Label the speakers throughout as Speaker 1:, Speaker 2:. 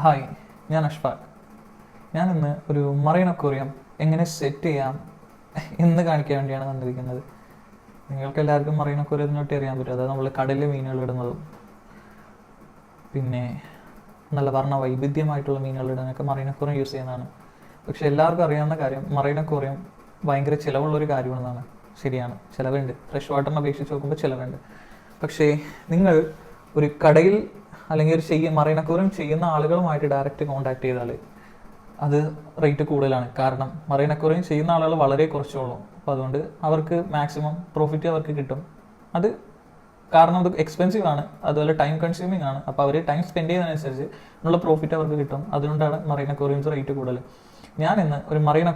Speaker 1: Hi ഞാൻ അഷ്ഫാഖ്. ഞാനിന്ന് ഒരു മറൈൻ അക്വറിയം എങ്ങനെ സെറ്റ് ചെയ്യാം എന്ന് കാണിക്കാൻ വേണ്ടിയാണ് വന്നിരിക്കുന്നത് നിങ്ങൾക്ക് എല്ലാവർക്കും മറൈൻ അക്വേറിയത്തിനെ അറിയാൻ പറ്റും. അതായത് നമ്മൾ കടലിൽ മീനുകൾ ഇടുന്നതും പിന്നെ നല്ല പറഞ്ഞ വൈവിധ്യമായിട്ടുള്ള മീനുകൾ ഇടാനൊക്കെ മറൈൻ അക്വറിയം യൂസ് ചെയ്യുന്നതാണ്. പക്ഷെ എല്ലാവർക്കും അറിയാവുന്ന കാര്യം മറൈൻ അക്വറിയം ഭയങ്കര ചിലവുള്ള ഒരു കാര്യമാണെന്നാണ്. ശരിയാണ്. ചിലവുണ്ട്. ഫ്രഷ് വാട്ടറിനെ അപേക്ഷിച്ച് നോക്കുമ്പോൾ ചിലവുണ്ട്. പക്ഷേ നിങ്ങൾ ഒരു കടയിൽ അല്ലെങ്കിൽ ഒരു ചെയ്യ മറൈൻ അക്വേറിയം ചെയ്യുന്ന ആളുകളുമായിട്ട് ഡയറക്റ്റ് കോൺടാക്ട് ചെയ്താൽ അത് റേറ്റ് കൂടുതലാണ്. കാരണം മറൈൻ ചെയ്യുന്ന ആളുകൾ വളരെ കുറച്ചേ ഉള്ളൂ അപ്പോൾ അതുകൊണ്ട് അവർക്ക് മാക്സിമം പ്രോഫിറ്റ് അവർക്ക് കിട്ടും. അത് കാരണം അത് എക്സ്പെൻസീവ് ആണ്. അതുപോലെ ടൈം കൺസ്യൂമിങ് ആണ്. അപ്പോൾ അവർ ടൈം സ്പെൻഡ് ചെയ്യുന്നതിനനുസരിച്ച് ഉള്ള പ്രോഫിറ്റ് അവർക്ക് കിട്ടും. അതുകൊണ്ടാണ് മറൈൻ റേറ്റ് കൂടുതൽ ഞാൻ ഇന്ന് ഒരു മറൈൻ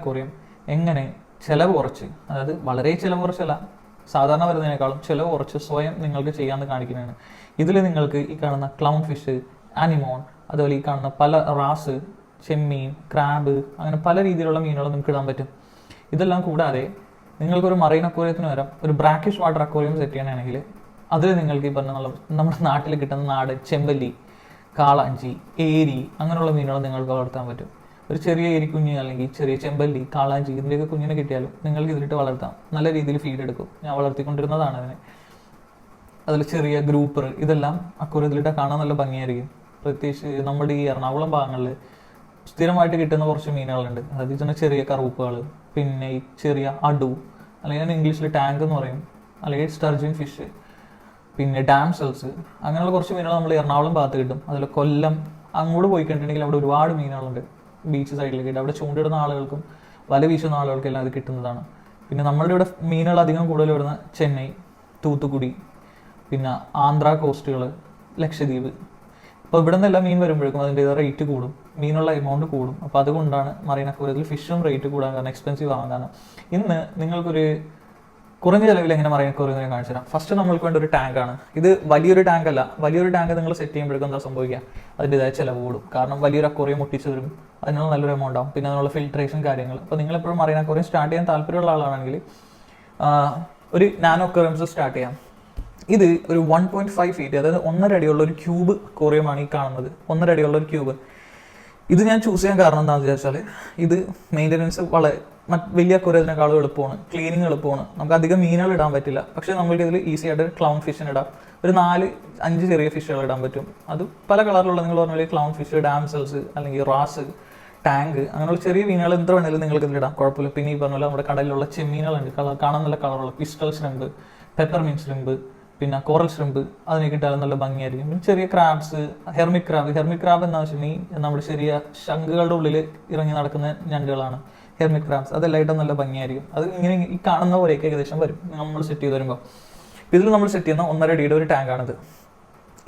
Speaker 1: എങ്ങനെ ചിലവ് കുറച്ച് അതായത് വളരെ ചിലവ് കുറച്ചല്ല സാധാരണ വരുന്നതിനേക്കാളും ചിലവ് കുറച്ച് സ്വയം നിങ്ങൾക്ക് ചെയ്യാമെന്ന് കാണിക്കുന്നതാണ്. ഇതിൽ നിങ്ങൾക്ക് ഈ കാണുന്ന ക്ലൗൺ ഫിഷ് ആനിമോൺ അതുപോലെ ഈ കാണുന്ന പല റാസ് ചെമ്മീൻ ക്രാബ് അങ്ങനെ പല രീതിയിലുള്ള മീനുകൾ നിങ്ങൾക്ക് ഇടാൻ പറ്റും. ഇതെല്ലാം കൂടാതെ നിങ്ങൾക്കൊരു മറൈൻ അക്വേറിയത്തിന് പകരം ഒരു ബ്രാക്കിഷ് വാട്ടർ അക്വേറിയം സെറ്റ് ചെയ്യണമെങ്കിൽ അതിൽ നിങ്ങൾക്ക് ഈ പറഞ്ഞ നമ്മുടെ നാട്ടിൽ കിട്ടുന്ന നാട് ചെമ്പല്ലി കാളാഞ്ചി ഏരി അങ്ങനെയുള്ള മീനുകൾ നിങ്ങൾക്ക് വളർത്താൻ പറ്റും. ഒരു ചെറിയ എരിക്കുഞ്ഞ് അല്ലെങ്കിൽ ചെറിയ ചെമ്പല്ലി കാളാഞ്ചി ഇതിന്റെയൊക്കെ കുഞ്ഞിനെ കിട്ടിയാലും നിങ്ങൾക്ക് ഇതിലിട്ട് വളർത്താം. നല്ല രീതിയിൽ ഫീഡ് എടുക്കും. ഞാൻ വളർത്തിക്കൊണ്ടിരുന്നതാണ് അതിനെ. അതിൽ ചെറിയ ഗ്രൂപ്പർ ഇതെല്ലാം അക്വരത്തിലിട്ട് കാണാൻ നല്ല ഭംഗിയായിരിക്കും. പ്രത്യേകിച്ച് നമ്മുടെ ഈ എറണാകുളം ഭാഗങ്ങളിൽ സ്ഥിരമായിട്ട് കിട്ടുന്ന കുറച്ച് മീനുകളുണ്ട്. അതായത് ചെറിയ ചെറിയ കറുപ്പുകൾ പിന്നെ ഈ ചെറിയ അടു അല്ലെങ്കിൽ ഇംഗ്ലീഷിൽ ടാങ്ക് എന്ന് പറയും അല്ലെങ്കിൽ സ്റ്റർജിൻ ഫിഷ് പിന്നെ ഡാം സെൽസ് അങ്ങനെയുള്ള കുറച്ച് മീനുകൾ നമ്മൾ എറണാകുളം ഭാഗത്ത് കിട്ടും. അതിൽ കൊല്ലം അങ്ങോട്ട് പോയി കണ്ടിട്ടുണ്ടെങ്കിൽ അവിടെ ഒരുപാട് മീനുകളുണ്ട്. ബീച്ച് സൈഡിലേക്ക് അവിടെ ചൂണ്ടിടുന്ന ആളുകൾക്കും വല വീശുന്ന ആളുകൾക്കും എല്ലാം അത് കിട്ടുന്നതാണ്. പിന്നെ നമ്മളുടെ ഇവിടെ മീനുകൾ അധികം കൂടുതൽ വരുന്ന ചെന്നൈ തൂത്തുക്കുടി പിന്നെ ആന്ധ്ര കോസ്റ്റുകൾ ലക്ഷദ്വീപ്. അപ്പോൾ ഇവിടെ നിന്നെല്ലാം മീൻ വരുമ്പോഴേക്കും അതിന്റെ റേറ്റ് കൂടും. മീനുള്ള എമൗണ്ട് കൂടും. അപ്പോൾ അതുകൊണ്ടാണ് മറീൻ അക്വേറിയത്തിൽ ഫിഷും റേറ്റ് കൂടാൻ കാരണം എക്സ്പെൻസീവ് ആകാൻ കാരണം. ഇന്ന് നിങ്ങൾക്കൊരു കുറഞ്ഞ ചിലവിൽ എങ്ങനെ അക്വേറിയം ഞാൻ കാണിച്ചു തരാം. ഫസ്റ്റ് നമ്മൾക്ക് വേണ്ട ഒരു ടാങ്ക് ആണ്. ഇത് വലിയൊരു ടാങ്ക് അല്ല. വലിയൊരു ടാങ്ക് നിങ്ങൾ സെറ്റ് ചെയ്യുമ്പോഴേക്കും എന്താ സംഭവിക്കുക? അതിന്റെതായ ചിലവ് കൂടും. കാരണം വലിയൊരു അക്വേറിയം ഒട്ടിച്ച് വരും അതിനുള്ള നല്ലൊരു എമൗണ്ട് ആവും. പിന്നെ അതിനുള്ള ഫിൽട്രേഷൻ കാര്യങ്ങൾ. അപ്പോൾ നിങ്ങൾ എപ്പോഴും മറൈൻ അക്വേറിയം സ്റ്റാർട്ട് ചെയ്യാൻ താല്പര്യമുള്ള ആളാണെങ്കിൽ ഒരു നാനോ അക്വറിയംസ് സ്റ്റാർട്ട് ചെയ്യാം. ഇത് ഒരു വൺ പോയിന്റ് ഫൈവ് ഫീറ്റ് അതായത് ഒന്നര അടിയുള്ള ഒരു ക്യൂബ് അക്വറിയമാണ് ഈ കാണുന്നത്. ഒന്നര അടിയുള്ള ഒരു ക്യൂബ് ഇത് ഞാൻ ചൂസ് ചെയ്യാൻ കാരണം എന്താണെന്ന് വെച്ചാൽ ഇത് മെയിന്റനൻസ് വളരെ വലിയ അക്വേറിയത്തിനേക്കാളും എളുപ്പമാണ്. ക്ലീനിങ് എളുപ്പമാണ്. നമുക്ക് അധികം മീനുകൾ ഇടാൻ പറ്റില്ല. പക്ഷേ നമുക്ക് ഇതിൽ ഈസി ആയിട്ട് ക്ലൗൺ ഫിഷിന് ഇടാം. ഒരു നാല് അഞ്ച് ചെറിയ ഫിഷുകൾ ഇടാൻ പറ്റും. അത് പല കളറിലുള്ള നിങ്ങൾ പറഞ്ഞ ക്ലൗൺ ഫിഷ് ഡാംസൽസ് അല്ലെങ്കിൽ റാസ് ടാങ്ക് അങ്ങനെയുള്ള ചെറിയ മീനുകൾ എന്ത് വേണമെങ്കിലും നിങ്ങൾക്ക് ഇടാം. കുഴപ്പമില്ല. പിന്നെ ഈ പറഞ്ഞ പോലെ നമ്മുടെ കടലിലുള്ള ചെമ്മീനുകളുണ്ട്. കളർ കാണാൻ നല്ല കളറുള്ള പിസ്റ്റൽ ശ്രിമ്പ് പെപ്പർ മീൻ ശ്രിമ്പ് പിന്നെ കോറൽ ശ്രിമ്പ് അതിനെ കിട്ടാൻ നല്ല ഭംഗിയായിരിക്കും. പിന്നെ ചെറിയ crabs hermit crab hermit crab എന്താ വെച്ചിട്ടുണ്ടെങ്കിൽ നമ്മുടെ ചെറിയ ശംഖുകളുടെ ഉള്ളിൽ ഇറങ്ങി നടക്കുന്ന ഞണ്ടുകളാണ്. ഹെർമിക് ക്രാബ്സ് അതെല്ലായിട്ടും നല്ല ഭംഗിയായിരിക്കും. അത് ഇങ്ങനെ ഈ കാണുന്ന പോലെയൊക്കെ ഏകദേശം വരും. നമ്മൾ സെറ്റ് ചെയ്ത് വരുമ്പോൾ ഇതിൽ നമ്മൾ സെറ്റ് ചെയ്യുന്ന ഒന്നര അടിയുടെ ഒരു ടാങ്കാണിത്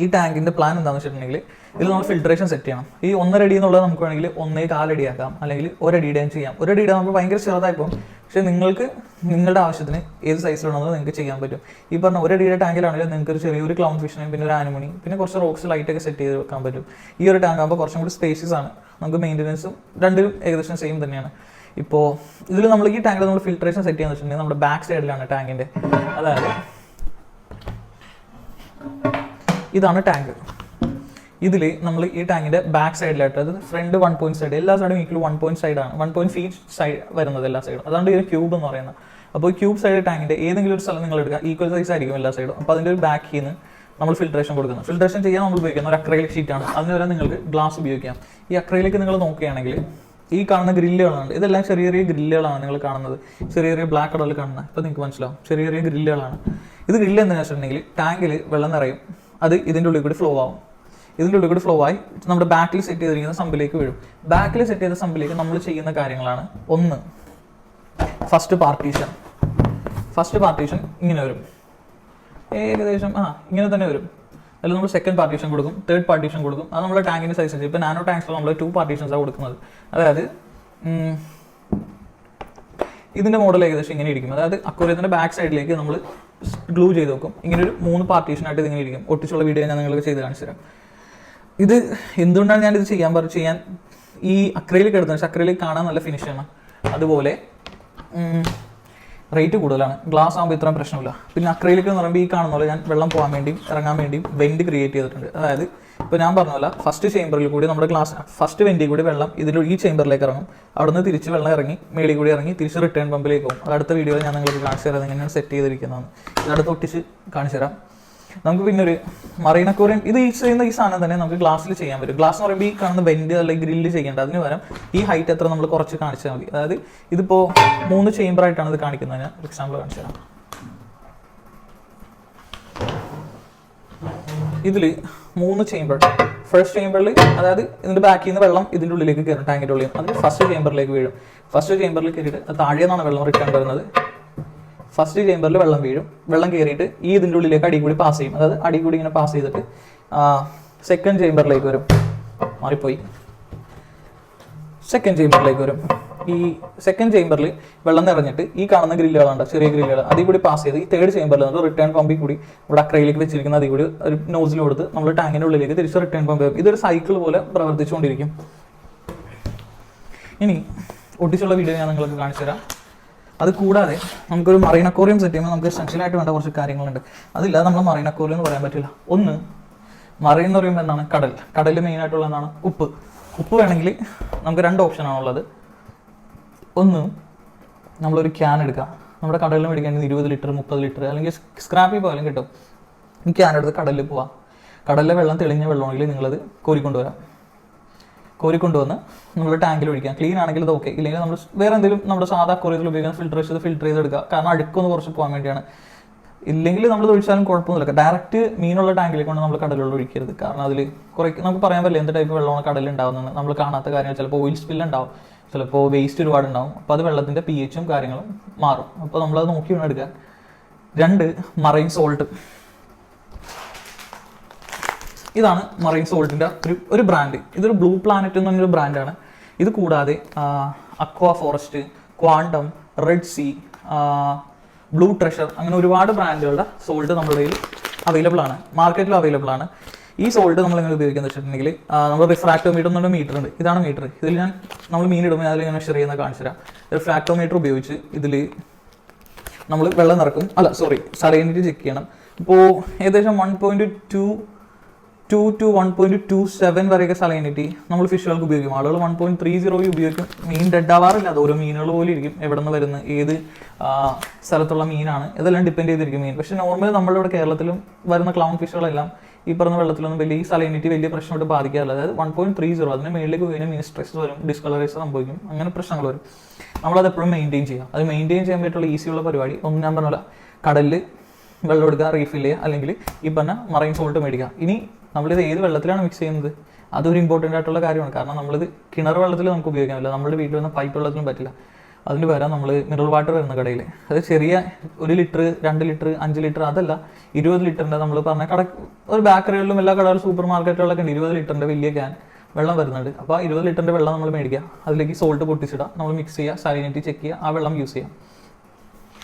Speaker 1: ഈ ടാങ്കിന്റെ പ്ലാൻ എന്താണെന്ന് വെച്ചിട്ടുണ്ടെങ്കിൽ ഇതിൽ നമ്മൾ ഫിൽട്രേഷൻ സെറ്റ് ചെയ്യണം. ഈ ഒന്നര അടി എന്നുള്ളത് നമുക്ക് വേണമെങ്കിൽ ഒന്നേ കാലടിയാക്കാം അല്ലെങ്കിൽ ഒരടിയുടെയും ചെയ്യാം. ഒരടിയുടെ നമുക്ക് ഭയങ്കര ചെറുതായിപ്പോൾ പോകും പക്ഷേ നിങ്ങൾക്ക് നിങ്ങളുടെ ആവശ്യത്തിന് ഏത് സൈസിലുള്ളത് നിങ്ങൾക്ക് ചെയ്യാൻ പറ്റും. ഈ പറഞ്ഞ ഒരടിയുടെ ടാങ്കിലാണെങ്കിൽ നിങ്ങൾക്ക് ഒരു ചെറിയൊരു ക്ലൗൺ ഫിഷിനെ പിന്നെ ഒരു ആനിമണി പിന്നെ കുറച്ച് റോക്സ് ലൈറ്റൊക്കെ സെറ്റ് ചെയ്ത് വെക്കാൻ പറ്റും. ഈ ഒരു ടാങ്ക് ആകുമ്പോൾ കുറച്ചും കൂടി സ്പേഷ്യസ് ആണ്. നമുക്ക് മെയിന്റനൻസും രണ്ടും ഏകദേശം സെയിം തന്നെയാണ്. ഇപ്പോൾ ഇതിൽ നമ്മൾ ഈ ടാങ്കിൽ നമ്മൾ ഫിൽട്രേഷൻ സെറ്റ് ചെയ്യാന്ന് വെച്ചിട്ടുണ്ടെങ്കിൽ നമ്മുടെ ബാക്ക് സൈഡിലാണ് ടാങ്കിന്റെ അതായത് ഇതാണ് ടാങ്ക് ഇതിൽ നമ്മൾ ഈ ടാങ്കിന്റെ ബാക്ക് സൈഡിലായിട്ട് അതായത് ഫ്രണ്ട് വൺ പോയിന്റ് സൈഡ് എല്ലാ സൈഡും ഈക്വൽ വൺ പോയിന്റ് സൈഡാണ് വൺ പോയിന്റ് ഫീറ്റ് സൈഡ് വരുന്നത് എല്ലാ സൈഡും അതാണ് ഈ ക്യൂബ് എന്ന് പറയുന്നത്. അപ്പോൾ ക്യൂബ് സൈഡ് ടാങ്കിന്റെ ഏതെങ്കിലും ഒരു സ്ഥലം നിങ്ങൾ എടുക്കുക ഈക്വൽ സൈസ് ആയിരിക്കും എല്ലാ സൈഡും അപ്പോൾ അതിന്റെ ഒരു ബാക്കിൽ നിന്ന് നമ്മൾ ഫിൽട്രേഷൻ കൊടുക്കുന്നത് ഫിൽട്രേഷൻ ചെയ്യാൻ നമ്മൾ ഉപയോഗിക്കുന്ന ഒരു അക്രൈലിക് ഷീറ്റാണ് അതിന് വരെ നിങ്ങൾക്ക് ഗ്ലാസ് ഉപയോഗിക്കാം. ഈ അക്രൈലിക് നിങ്ങൾ നോക്കുകയാണെങ്കിൽ ഈ കാണുന്ന ഗ്രില്ലുകളാണ്. ഇതെല്ലാം ചെറിയ ചെറിയ ഗ്രില്ലുകളാണ് നിങ്ങൾ കാണുന്നത്. ചെറിയ ചെറിയ ബ്ലാക്ക് കളറിൽ കാണുന്നത് അപ്പോൾ നിങ്ങൾക്ക് മനസ്സിലാവും. ചെറിയ ചെറിയ ഗ്രില്ലുകളാണ്. ഇത് ഗ്രില്ല് എന്ന് വെച്ചിട്ടുണ്ടെങ്കിൽ ടാങ്കിൽ വെള്ളം നിറയും. അത് ഇതിന്റെ ഉള്ളിൽ കൂടി ഫ്ലോ ആവും. ഇതിന്റെ ഉള്ളിൽ കൂടി ഫ്ലോ ആയി നമ്മുടെ ബാക്കിൽ സെറ്റ് ചെയ്തിരിക്കുന്ന സമ്പിലേക്ക് വീഴും. ബാക്കിൽ സെറ്റ് ചെയ്ത സമ്പിലേക്ക് നമ്മൾ ചെയ്യുന്ന കാര്യങ്ങളാണ് ഒന്ന് ഫസ്റ്റ് പാർട്ടീഷൻ ഫസ്റ്റ് പാർട്ടീഷൻ ഇങ്ങനെ വരും. ഏകദേശം ആ ഇങ്ങനെ തന്നെ വരും. അതിൽ നമ്മൾ സെക്കൻഡ് പാർട്ടീഷൻ കൊടുക്കും തേർഡ് പാർട്ടീഷൻ കൊടുക്കും. അത് നമ്മുടെ ടാങ്കിന്റെ സൈസ് ഇപ്പോൾ നാനോ ടാങ്ക്സ് നമ്മൾ ടു പാർട്ടീഷൻസാണ് കൊടുക്കുന്നത്. അതായത് ഇതിന്റെ മോഡൽ ഏകദേശം ഇങ്ങനെ ഇരിക്കും. അതായത് അക്വേറിയത്തിന്റെ ബാക്ക് സൈഡിലേക്ക് നമ്മൾ ഗ്ലൂ ചെയ്ത് വെക്കും. ഇങ്ങനെ ഒരു മൂന്ന് പാർട്ടീഷനായിട്ട് ഇതിങ്ങനെ ഇരിക്കും. ഒട്ടിച്ചുള്ള വീഡിയോ ഞാൻ നിങ്ങൾക്ക് ചെയ്ത് കാണിച്ചു തരാം. ഇത് എന്തുകൊണ്ടാണ് ഞാനിത് ഇത് ചെയ്യാൻ പറഞ്ഞു ചെയ്യാൻ ഈ അക്രയിലേക്ക് എടുത്തത്? പക്ഷേ അക്രയിലേക്ക് കാണാൻ നല്ല ഫിനിഷാണ് അതുപോലെ റേറ്റ് കൂടുതലാണ്. ഗ്ലാസ് ആകുമ്പോൾ ഇത്രയും പ്രശ്നമില്ല. പിന്നെ അക്രയിലേക്ക് എന്ന് പറയുമ്പോൾ ഈ കാണുന്ന പോലെ ഞാൻ വെള്ളം പോകാൻ വേണ്ടിയും ഇറങ്ങാൻ വേണ്ടിയും വെന്റ് ക്രിയേറ്റ് ചെയ്തിട്ടുണ്ട്. അതായത് ഇപ്പോൾ ഞാൻ പറഞ്ഞല്ല ഫസ്റ്റ് ചേമ്പറിൽ കൂടി നമ്മുടെ ഗ്ലാസ് ഫസ്റ്റ് വെന്റിൽ കൂടി വെള്ളം ഇതിൽ ഈ ചേമ്പറിലേക്ക് ഇറങ്ങും. അവിടുന്ന് തിരിച്ച് വെള്ളം ഇറങ്ങി മേളിൽ കൂടി ഇറങ്ങി തിരിച്ച് റിട്ടേൺ പമ്പിലേക്ക് പോകും. അടുത്ത വീഡിയോയിൽ ഞാൻ നിങ്ങൾക്ക് കാണിച്ചു തരാം എങ്ങനെയാണ് സെറ്റ് ചെയ്തിരിക്കുന്നതെന്ന്. ഇതടുത്ത് ഒട്ടിച്ച് കാണിച്ചു തരാം. നമുക്ക് പിന്നെ ഒരു മറീനക്കോറിയം ഇത് ഈ ചെയ്യുന്ന ഈ സാധനം തന്നെ നമുക്ക് ഗ്ലാസ്സിൽ ചെയ്യാൻ പറ്റും. ഗ്ലാസ് എന്ന് പറയുമ്പോൾ ഈ കാണുന്ന വെൻഡ് അല്ലെങ്കിൽ ഗ്രില്ല് ചെയ്യേണ്ട അതിന് പകരം ഈ ഹൈറ്റ് എത്ര നമ്മൾ കുറച്ച് കാണിച്ചാൽ മതി. അതായത് ഇതിപ്പോൾ മൂന്ന് ചേമ്പർ ആയിട്ടാണ് ഇത് കാണിക്കുന്നത്. ഞാൻ എക്സാമ്പിൾ കാണിച്ചു തരാം. ഇതിൽ മൂന്ന് ചേംബർ ഫസ്റ്റ് ചേംബറിൽ അതായത് ഇതിന്റെ ബാക്കിൽ നിന്ന് വെള്ളം ഇതിന്റെ ഉള്ളിലേക്ക് കയറും ടാങ്കിന്റെ ഉള്ളിൽ. അതിൽ ഫസ്റ്റ് ചേംബറിലേക്ക് വീഴും. ഫസ്റ്റ് ചേംബറിൽ കയറിയിട്ട് താഴെ നിന്നാണ് വെള്ളം റിട്ടേൺ വരുന്നത്. ഫസ്റ്റ് ചേമ്പറിൽ വെള്ളം വീഴും. വെള്ളം കയറിയിട്ട് ഈ ഇതിന്റെ ഉള്ളിലേക്ക് അടി കൂടി പാസ് ചെയ്യും. അതായത് അടി കൂടി ഇങ്ങനെ പാസ് ചെയ്തിട്ട് സെക്കൻഡ് ചേമ്പറിലേക്ക് വരും. മാറിപ്പോയി. സെക്കൻഡ് ചേമ്പറിലേക്ക് വരും. ഈ സെക്കൻഡ് ചേമ്പറിൽ വെള്ളം നിറഞ്ഞിട്ട് ഈ കാണുന്ന ഗ്രില്ലുകളുണ്ട് ചെറിയ ഗ്രില്ലുകൾ അതിൽ കൂടി പാസ് ചെയ്ത് ഈ തേർഡ് ചേമ്പറിൽ നിന്ന് റിട്ടേൺ പമ്പിൽ കൂടി ഇവിടെ അക്രയിലേക്ക് വെച്ചിരിക്കുന്ന അതിൽ കൂടി ഒരു നോസിൽ കൊടുത്ത് നമ്മൾ ടാങ്കിന്റെ ഉള്ളിലേക്ക് തിരിച്ച് റിട്ടേൺ പമ്പ് ചെയ്യും ഇതൊരു സൈക്കിൾ പോലെ പ്രവർത്തിച്ചുകൊണ്ടിരിക്കും. ഇനി ഒട്ടിച്ചുള്ള വീഡിയോ ഞാൻ നിങ്ങൾക്ക് കാണിച്ചു തരാം അത് കൂടാതെ നമുക്കൊരു മറീൻ കോറിയം സെറ്റ് ചെയ്യുമ്പോൾ നമുക്ക് എസെൻഷ്യലായിട്ട് വേണ്ട കുറച്ച് കാര്യങ്ങളുണ്ട്. അതില്ലാതെ നമ്മൾ മറീൻ കോറിയം എന്ന് പറയാൻ പറ്റില്ല. ഒന്ന് മറീൻ എന്ന് പറയുമ്പോൾ എന്താണ്? കടൽ. കടൽ മെയിൻ ആയിട്ടുള്ള എന്താണ്? ഉപ്പ്. ഉപ്പ് വേണമെങ്കിൽ നമുക്ക് രണ്ട് ഓപ്ഷനാണുള്ളത് ഒന്ന് നമ്മളൊരു ക്യാൻ എടുക്കാം. നമ്മുടെ കടലിൽ മേടിക്കാൻ ഇരുപത് ലിറ്റർ മുപ്പത് ലിറ്റർ അല്ലെങ്കിൽ സ്ക്രാപ്പി പോയാലും കിട്ടും. ഈ ക്യാൻ എടുത്ത് കടലിൽ പോവാം. കടലിലെ വെള്ളം തെളിഞ്ഞ വെള്ളമാണെങ്കിൽ നിങ്ങളത് കോരിക്കൊണ്ടുവരാം. കോരിക്കൊണ്ടുവന്ന് നമ്മൾ ടാങ്കിൽ ഒഴിക്കാം. ക്ലീൻ ആണെങ്കിൽ അത് ഓക്കെ ഇല്ലെങ്കിൽ നമ്മൾ വേറെ എന്തെങ്കിലും നമ്മുടെ സാധാ കൊറിയത്തിൽ ഉപയോഗിക്കാൻ ഫിൽട്ടർ ചെയ്ത് ഫിൽറ്റർ ചെയ്തെടുക്കുക കാരണം അടുക്കൊന്ന് കുറച്ച് പോകാൻ വേണ്ടിയാണ്. ഇല്ലെങ്കിൽ നമ്മൾ ഒഴിച്ചാലും കുഴപ്പമൊന്നുമില്ല. ഡയറക്റ്റ് മീനുള്ള ടാങ്കിലേക്ക് കൊണ്ട് നമ്മൾ കടലിൽ ഒഴിക്കരുത്. കാരണം അതിൽ കുറേ നമുക്ക് പറയാൻ പറ്റില്ല എന്ത് ടൈപ്പ് വെള്ളമാണ് കടലിൽ ഉണ്ടാവുന്നത്. നമ്മൾ കാണാത്ത കാര്യങ്ങൾ ചിലപ്പോൾ ഓയിൽ സ്പില്ല് ഉണ്ടാവും. ചിലപ്പോൾ വേസ്റ്റ് ഒരുപാട് ഉണ്ടാവും. അപ്പോൾ അത് വെള്ളത്തിന്റെ പി എച്ചും കാര്യങ്ങളും മാറും. അപ്പോൾ നമ്മളത് നോക്കി വേണം എടുക്കാൻ. രണ്ട് മറൈൻ സോൾട്ട് ഇതാണ് മറൈൻ സോൾട്ടിന്റെ ഒരു ഒരു ബ്രാൻഡ് ഇതൊരു ബ്ലൂ പ്ലാനറ്റ് എന്ന് പറഞ്ഞൊരു ബ്രാൻഡാണ് ഇത് കൂടാതെ aqua forest quantum red sea blue treasure അങ്ങനെ ഒരുപാട് ബ്രാൻഡുകളുടെ സോൾട്ട് നമ്മുടെ കയ്യിൽ അവൈലബിൾ ആണ്. മാർക്കറ്റിൽ അവൈലബിൾ ആണ്. ഈ സോൾട്ട് നമ്മൾ ഇങ്ങനെ ഉപയോഗിക്കുന്നത് വെച്ചിട്ടുണ്ടെങ്കിൽ നമ്മൾ റിഫ്രാക്ടോമീറ്റർ എന്നൊരു മീറ്റർ ഉണ്ട്. ഇതാണ് മീറ്റർ ഇതിൽ ഞാൻ നമ്മൾ മീൻ ഇടുമ്പോൾ അതിൽ ഞാൻ ഷെയർ ചെയ്യുന്ന കാണിച്ചു തരാം. റിഫ്രാക്ടോമീറ്റർ ഉപയോഗിച്ച് ഇതിൽ നമ്മൾ വെള്ളം നിറക്കും. അല്ല സോറി സലൈനിറ്റി ചെക്ക് ചെയ്യണം. ഇപ്പോൾ ഏകദേശം one point two two two one point two seven വരെയൊക്കെ സലൈനിറ്റി നമ്മൾ ഫിഷുകൾക്ക് ഉപയോഗിക്കും. ആളുകൾ വൺ പോയിന്റ് ത്രീ സീറോ ഉപയോഗിക്കും. മീൻ ഡെഡ് ആവാറില്ല. അത് ഓരോ മീനുകൾ പോലെ ഇരിക്കും. എവിടെ നിന്ന് വരുന്ന ഏത് സ്ഥലത്തുള്ള മീനാണ്. ഇതെല്ലാം ഡിപ്പെൻഡ് ചെയ്തിരിക്കും മീൻ. പക്ഷെ നോർമലി നമ്മളിവിടെ കേരളത്തിലും വരുന്ന ക്ലൗൺ ഫിഷുകളെല്ലാം ഈ പറഞ്ഞ വെള്ളത്തിലൊന്നും വലിയ ഈ സലൈനിറ്റി വലിയ പ്രശ്നമായിട്ട് ബാധിക്കാറില്ല. അതായത് വൺ പോയിന്റ് ത്രീ സീറോ അതിന് മേളിലേക്ക് പോയി മീൻ സ്ട്രെസ് വരും ഡിസ്കളറൈസ് സംഭവിക്കും അങ്ങനെ പ്രശ്നങ്ങൾ വരും. നമ്മളത് എപ്പോഴും മെയിന്റെയിൻ ചെയ്യുക. അത് മെയിന്റെയിൻ ചെയ്യാൻ പറ്റുള്ള ഈസിയുള്ള പരിപാടി ഒന്നും ഞാൻ പറഞ്ഞ കടലിൽ വെള്ളം എടുക്കുക റീഫിൽ ചെയ്യുക അല്ലെങ്കിൽ ഈ പറഞ്ഞ മറൈൻ സോൾട്ട് മേടിക്കുക. ഇനി നമ്മളിത് ഏത് വെള്ളത്തിലാണ് മിക്സ് ചെയ്യുന്നത്? അതൊരു ഇമ്പോർട്ടന്റ് ആയിട്ടുള്ള കാര്യമാണ്. കാരണം നമ്മളിത് കിണർ വെള്ളത്തിൽ നമുക്ക് ഉപയോഗിക്കാൻ പറ്റില്ല നമ്മുടെ വീട്ടിൽ വന്ന പൈപ്പ് വെള്ളത്തിനും പറ്റില്ല. അതിന് പകരം നമ്മൾ മിനറൽ വാട്ടർ വരുന്ന കടയിൽ അത് ചെറിയ ഒരു ലിറ്റർ രണ്ട് ലിറ്റർ അഞ്ച് ലിറ്റർ അതല്ല ഇരുപത് ലിറ്ററിന്റെ നമ്മൾ പറഞ്ഞ കട ഒരു ബേക്കറികളിലും എല്ലാ കടകളിലും സൂപ്പർ മാർക്കറ്റുകളിലൊക്കെ ഉണ്ട്. ഇരുപത് ലിറ്ററിന്റെ വലിയ ക്യാൻ വെള്ളം വരുന്നുണ്ട്. അപ്പോൾ ആ ഇരുപത് ലിറ്ററിന്റെ വെള്ളം നമ്മൾ മേടിക്കുക. അതിലേക്ക് സോൾട്ട് പൊട്ടിച്ചിടുക. നമ്മൾ മിക്സ് ചെയ്യുക. സാലിനിറ്റി ചെക്ക് ചെയ്യുക. ആ വെള്ളം യൂസ് ചെയ്യാം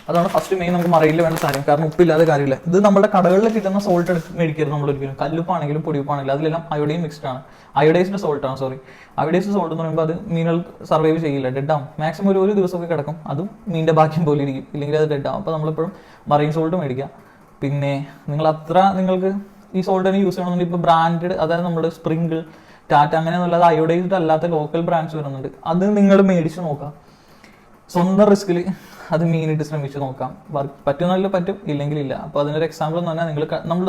Speaker 1: അതാണ് ഫസ്റ്റ് മെയിൻ നമുക്ക് മറയില്ല വേണ്ട കാര്യം കാരണം ഉപ്പില്ലാതെ കാര്യമില്ല. ഇത് നമ്മുടെ കടകളിൽ കിട്ടുന്ന സോൾട്ട് എടുത്ത് മേടിക്കരുത് നമ്മൾ ഒരിക്കലും. കല്ലുപ്പാണെങ്കിലും പൊടിയുപ്പാണെങ്കിലും അതിലെല്ലാം അയോഡൈൻ മിക്സ്ഡ് ആണ്. അയോഡൈസ്ഡ് സോൾട്ട് ആണ് സോറി അയോഡൈസ്ഡ് സോൾട്ട് എന്ന് പറയുമ്പോൾ അത് മീനുകൾ സർവൈവ് ചെയ്യില്ല. ഡെഡ് ആവും. മാക്സിമം ഒരു ഒരു ദിവസമൊക്കെ കിടക്കും. അതും മീനിന്റെ ബാക്കിയും പോലെ ഇരിക്കും. ഇല്ലെങ്കിൽ അത് ഡെഡ് ആവും. അപ്പോൾ നമ്മളെപ്പോഴും മറൈൻ സോൾട്ട് മേടിക്കുക. പിന്നെ നിങ്ങൾ അത്ര നിങ്ങൾക്ക് ഈ സോൾട്ട് തന്നെ യൂസ് ചെയ്യണമെന്നുണ്ടെങ്കിൽ ഇപ്പോൾ ബ്രാൻഡഡ് അതായത് നമ്മുടെ സ്പ്രിങ്കിൾ ടാറ്റ അങ്ങനെ അല്ലാതെ അയോഡൈസ്ഡ് അല്ലാത്ത ലോക്കൽ ബ്രാൻഡ്സ് വരുന്നുണ്ട്. അത് നിങ്ങൾ മേടിച്ച് നോക്കാം സ്വന്തം റിസ്കിൽ അത് മീനിട്ട് ശ്രമിച്ച് നോക്കാം. വർക്ക് പറ്റുന്നതിൽ പറ്റും ഇല്ലെങ്കിൽ ഇല്ല. അപ്പോൾ അതിനൊരു എക്സാമ്പിൾ എന്ന് പറഞ്ഞാൽ നിങ്ങൾ നമ്മൾ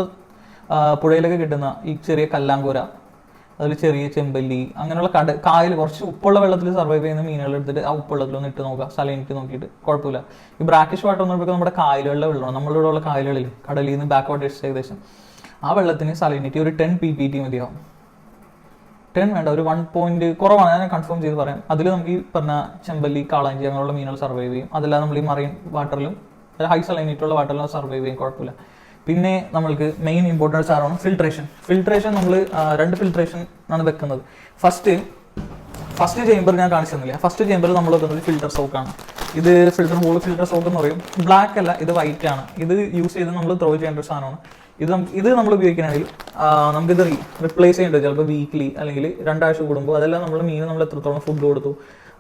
Speaker 1: പുഴയിലൊക്കെ കിട്ടുന്ന ഈ ചെറിയ കല്ലാങ്കൂര അതിൽ ചെറിയ ചെമ്പല്ലി അങ്ങനെയുള്ള കട കായൽ കുറച്ച് ഉപ്പുള്ള വെള്ളത്തിൽ സർവൈവ് ചെയ്യുന്ന മീനുകൾ എടുത്തിട്ട് ആ ഉപ്പുള്ളതിലൊന്ന് ഇട്ട് നോക്കുക. സലൈനിട്ട് നോക്കിയിട്ട് കുഴപ്പമില്ല. ഈ ബ്രാക്കിഷ് വാട്ടർ എന്ന് പറയുമ്പോൾ നമ്മുടെ കായലുകളിലെ വെള്ളമാണ്. നമ്മളിവിടെ ഉള്ള കായലുകളിൽ കടലിൽ നിന്ന് ബാക്ക് വാട്ടേഴ്സ് ഏകദേശം. ആ വെള്ളത്തിന് സലൈനിറ്റി ഒരു ടെൻ പി പി ടി മതിയാവും. ടെൻ വേണ്ട ഒരു വൺ പോയിന്റ് കുറവാണ്. ഞാൻ കൺഫേം ചെയ്ത് പറയാം. അതിൽ നമുക്ക് ഈ പറഞ്ഞ ചെമ്പല്ലി കാളാഞ്ചി അങ്ങനെയുള്ള മീനുകൾ സർവൈവ് ചെയ്യും. അതെല്ലാം നമ്മൾ ഈ മറൈൻ വാട്ടറിലും ഹൈ സലൈനിട്ടുള്ള വാട്ടറിലും സർവൈവ് ചെയ്യും. കുഴപ്പമില്ല. പിന്നെ നമ്മൾക്ക് മെയിൻ ഇമ്പോർട്ടൻസ് ആണ് ഫിൽട്രേഷൻ ഫിൽട്രേഷൻ നമ്മൾ രണ്ട് ഫിൽട്രേഷൻ ആണ് വെക്കുന്നത്. ഫസ്റ്റ് ഫസ്റ്റ് ചേമ്പർ ഞാൻ കാണിച്ചു തന്നില്ല ഫസ്റ്റ് ചേമ്പർ നമ്മൾ വെക്കുന്നത് ഫിൽറ്റർ സോക്കാണ് ഇത് ഫിൽറ്റർ ഹോൾ ഫിൽറ്റർ സോക്ക് എന്ന് പറയും. ബ്ലാക്ക് അല്ല ഇത് വൈറ്റ് ആണ്. ഇത് യൂസ് ചെയ്ത് നമ്മൾ ത്രോ ചെയ്യേണ്ട ഒരു സാധനമാണ്. ഇത് നമുക്ക് ഇത് നമ്മൾ ഉപയോഗിക്കണമെങ്കിൽ നമുക്ക് നമുക്കിത് റിപ്ലേസ് ചെയ്യേണ്ടത് ചിലപ്പോൾ വീക്ക്ലി അല്ലെങ്കിൽ രണ്ടാഴ്ച കൂടുമ്പോൾ അതെല്ലാം നമ്മൾ മീൻ നമ്മൾ എത്രത്തോളം ഫുഡ് കൊടുത്തു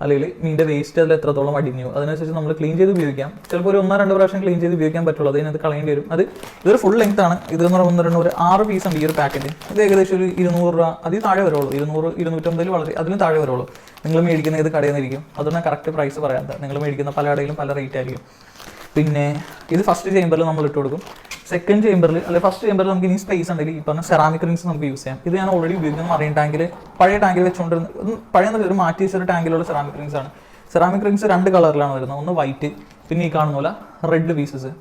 Speaker 1: അല്ലെങ്കിൽ മീന്റെ വേസ്റ്റ് അതിൽ എത്രത്തോളം അടിഞ്ഞു അതിനനുസരിച്ച് നമ്മൾ ക്ലീൻ ചെയ്ത് ഉപയോഗിക്കാം. ചിലപ്പോൾ ഒരു ഒന്നോ രണ്ടോ പ്രാവശ്യം ക്ലീൻ ചെയ്ത് ഉപയോഗിക്കാൻ പറ്റുള്ളൂ അതിനകത്ത് കളയേണ്ടി വരും. അത് ഇതൊരു ഫുൾ ലെങ്ത് ആണ്. ഇത് എന്ന് പറയുന്നത് ഒരു ആറ് പീസ് ഉണ്ട് ഈ ഒരു പാക്കറ്റ് ഇത് ഏകദേശം ഒരു ഇരുന്നൂറ് രൂപ അതിൽ താഴെ വരുള്ളൂ. ഇരുന്നൂറ് ഇരുന്നൂറ്റമ്പതിൽ വളരെ അതിലും താഴെ വരുള്ളൂ. നിങ്ങൾ മേടിക്കുന്ന ഏത് കടയിൽ നിന്നിരിക്കും. അതുകൊണ്ട് കറക്റ്റ് പ്രൈസ് പറയാത്ത നിങ്ങൾ മേടിക്കുന്ന പല കടയിലും പല റേറ്റ് ആയിരിക്കും. പിന്നെ ഇത് ഫസ്റ്റ് ചേമ്പറിൽ നമ്മൾ ഇട്ട് കൊടുക്കും. സെക്കൻഡ് ചേമ്പറിൽ അല്ലെങ്കിൽ ഫസ്റ്റ് ചേമ്പറിൽ നമുക്ക് ഇനി സ്പേസ് ഉണ്ടെങ്കിൽ ഈ പറഞ്ഞ സെറാമിക് റിങ്സ് നമുക്ക് യൂസ് ചെയ്യാം. ഇത് ഞാൻ ഓൾറെഡി ഉപയോഗിക്കുന്ന മറൈൻ ടാങ്കിൽ പഴയ ടാങ്കിൽ വെച്ചുകൊണ്ടിരുന്ന പഴയ നല്ലൊരു മാറ്റി വെച്ചൊരു ടാങ്കിലുള്ള സെറാമിക് റിങ്സ് ആണ്. സെറാമിക് റിങ്സ് രണ്ട് കളറിലാണ് വരുന്നത്. ഒന്ന് വൈറ്റ് പിന്നെ ഈ കാണുന്ന പോലെ റെഡ് പീസസ്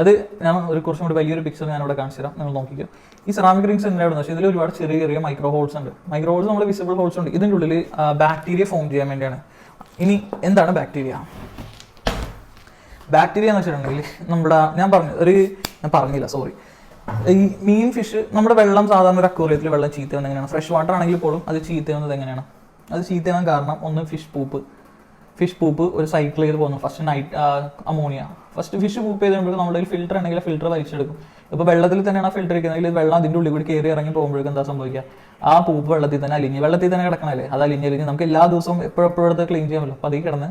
Speaker 1: അത് ഞാൻ ഒരു കുറച്ചും കൂടി വലിയൊരു പിക്ചർ ഞാൻ ഇവിടെ കാണിച്ചു തരാം. നിങ്ങൾ നോക്കിക്കോ. ഈ സെറാമിക് റിങ്സ് എന്താണ് പക്ഷേ ഇതിൽ ഒരുപാട് ചെറിയ ചെറിയ മൈക്രോ ഹോൾസ് ഉണ്ട്. മൈക്രോ ഹോൾസ് നമ്മൾ വിസിബിൾ ഹോൾസ് ഉണ്ട്. ഇതിന്റെ ഉള്ളിൽ ബാക്ടീരിയ ഫോം ചെയ്യാൻ വേണ്ടിയാണ്. ഇനി എന്താണ് ബാക്ടീരിയ ബാക്ടീരിയ എന്ന് വെച്ചിട്ടുണ്ടെങ്കിൽ നമ്മുടെ ഞാൻ പറഞ്ഞു ഒരു ഞാൻ പറഞ്ഞില്ല സോറി ഈ മീൻ ഫിഷ് നമ്മുടെ വെള്ളം സാധാരണ ഒരു അക്വറിയത്തിൽ വെള്ളം ചീത്തയാവുന്നത് എങ്ങനെയാണ്? ഫ്രഷ് വാട്ടർ ആണെങ്കിൽ പോലും അത് ചീത്തയാവുന്നത് എങ്ങനെയാണ്? അത് ചീത്തയാവാൻ കാരണം ഒന്ന് ഫിഷ് പൂപ്പ് ഫിഷ് പൂപ്പ് ഒരു സൈക്കിൾ ചെയ്ത് പോകുന്നു. First night ammonia first fish poop ചെയ്ത് കഴിയുമ്പോൾ നമ്മുടെ ഫിൽറ്റർ ഉണ്ടെങ്കിൽ ഫിൽറ്റർ വലിച്ചെടുക്കും. ഇപ്പോൾ വെള്ളത്തിൽ തന്നെയാണ് ഫിൽറ്റർ ഇരിക്കുന്നതെങ്കിൽ വെള്ളം അതിന്റെ ഉള്ളിൽ കൂടി കയറി ഇറങ്ങി പോകുമ്പോഴേക്കും എന്താ സംഭവിക്കുക? ആ പൂപ്പ് വെള്ളത്തിൽ തന്നെ അലിഞ്ഞ് വെള്ളത്തിൽ തന്നെ കിടക്കണല്ലേ അത് അലിഞ്ഞ് അലിഞ്ഞ് നമുക്ക് എല്ലാ ദിവസവും എപ്പോഴെപ്പോഴത്തെ ക്ലീൻ ചെയ്യാമല്ലോ. അപ്പോൾ അതിൽ കിടന്ന്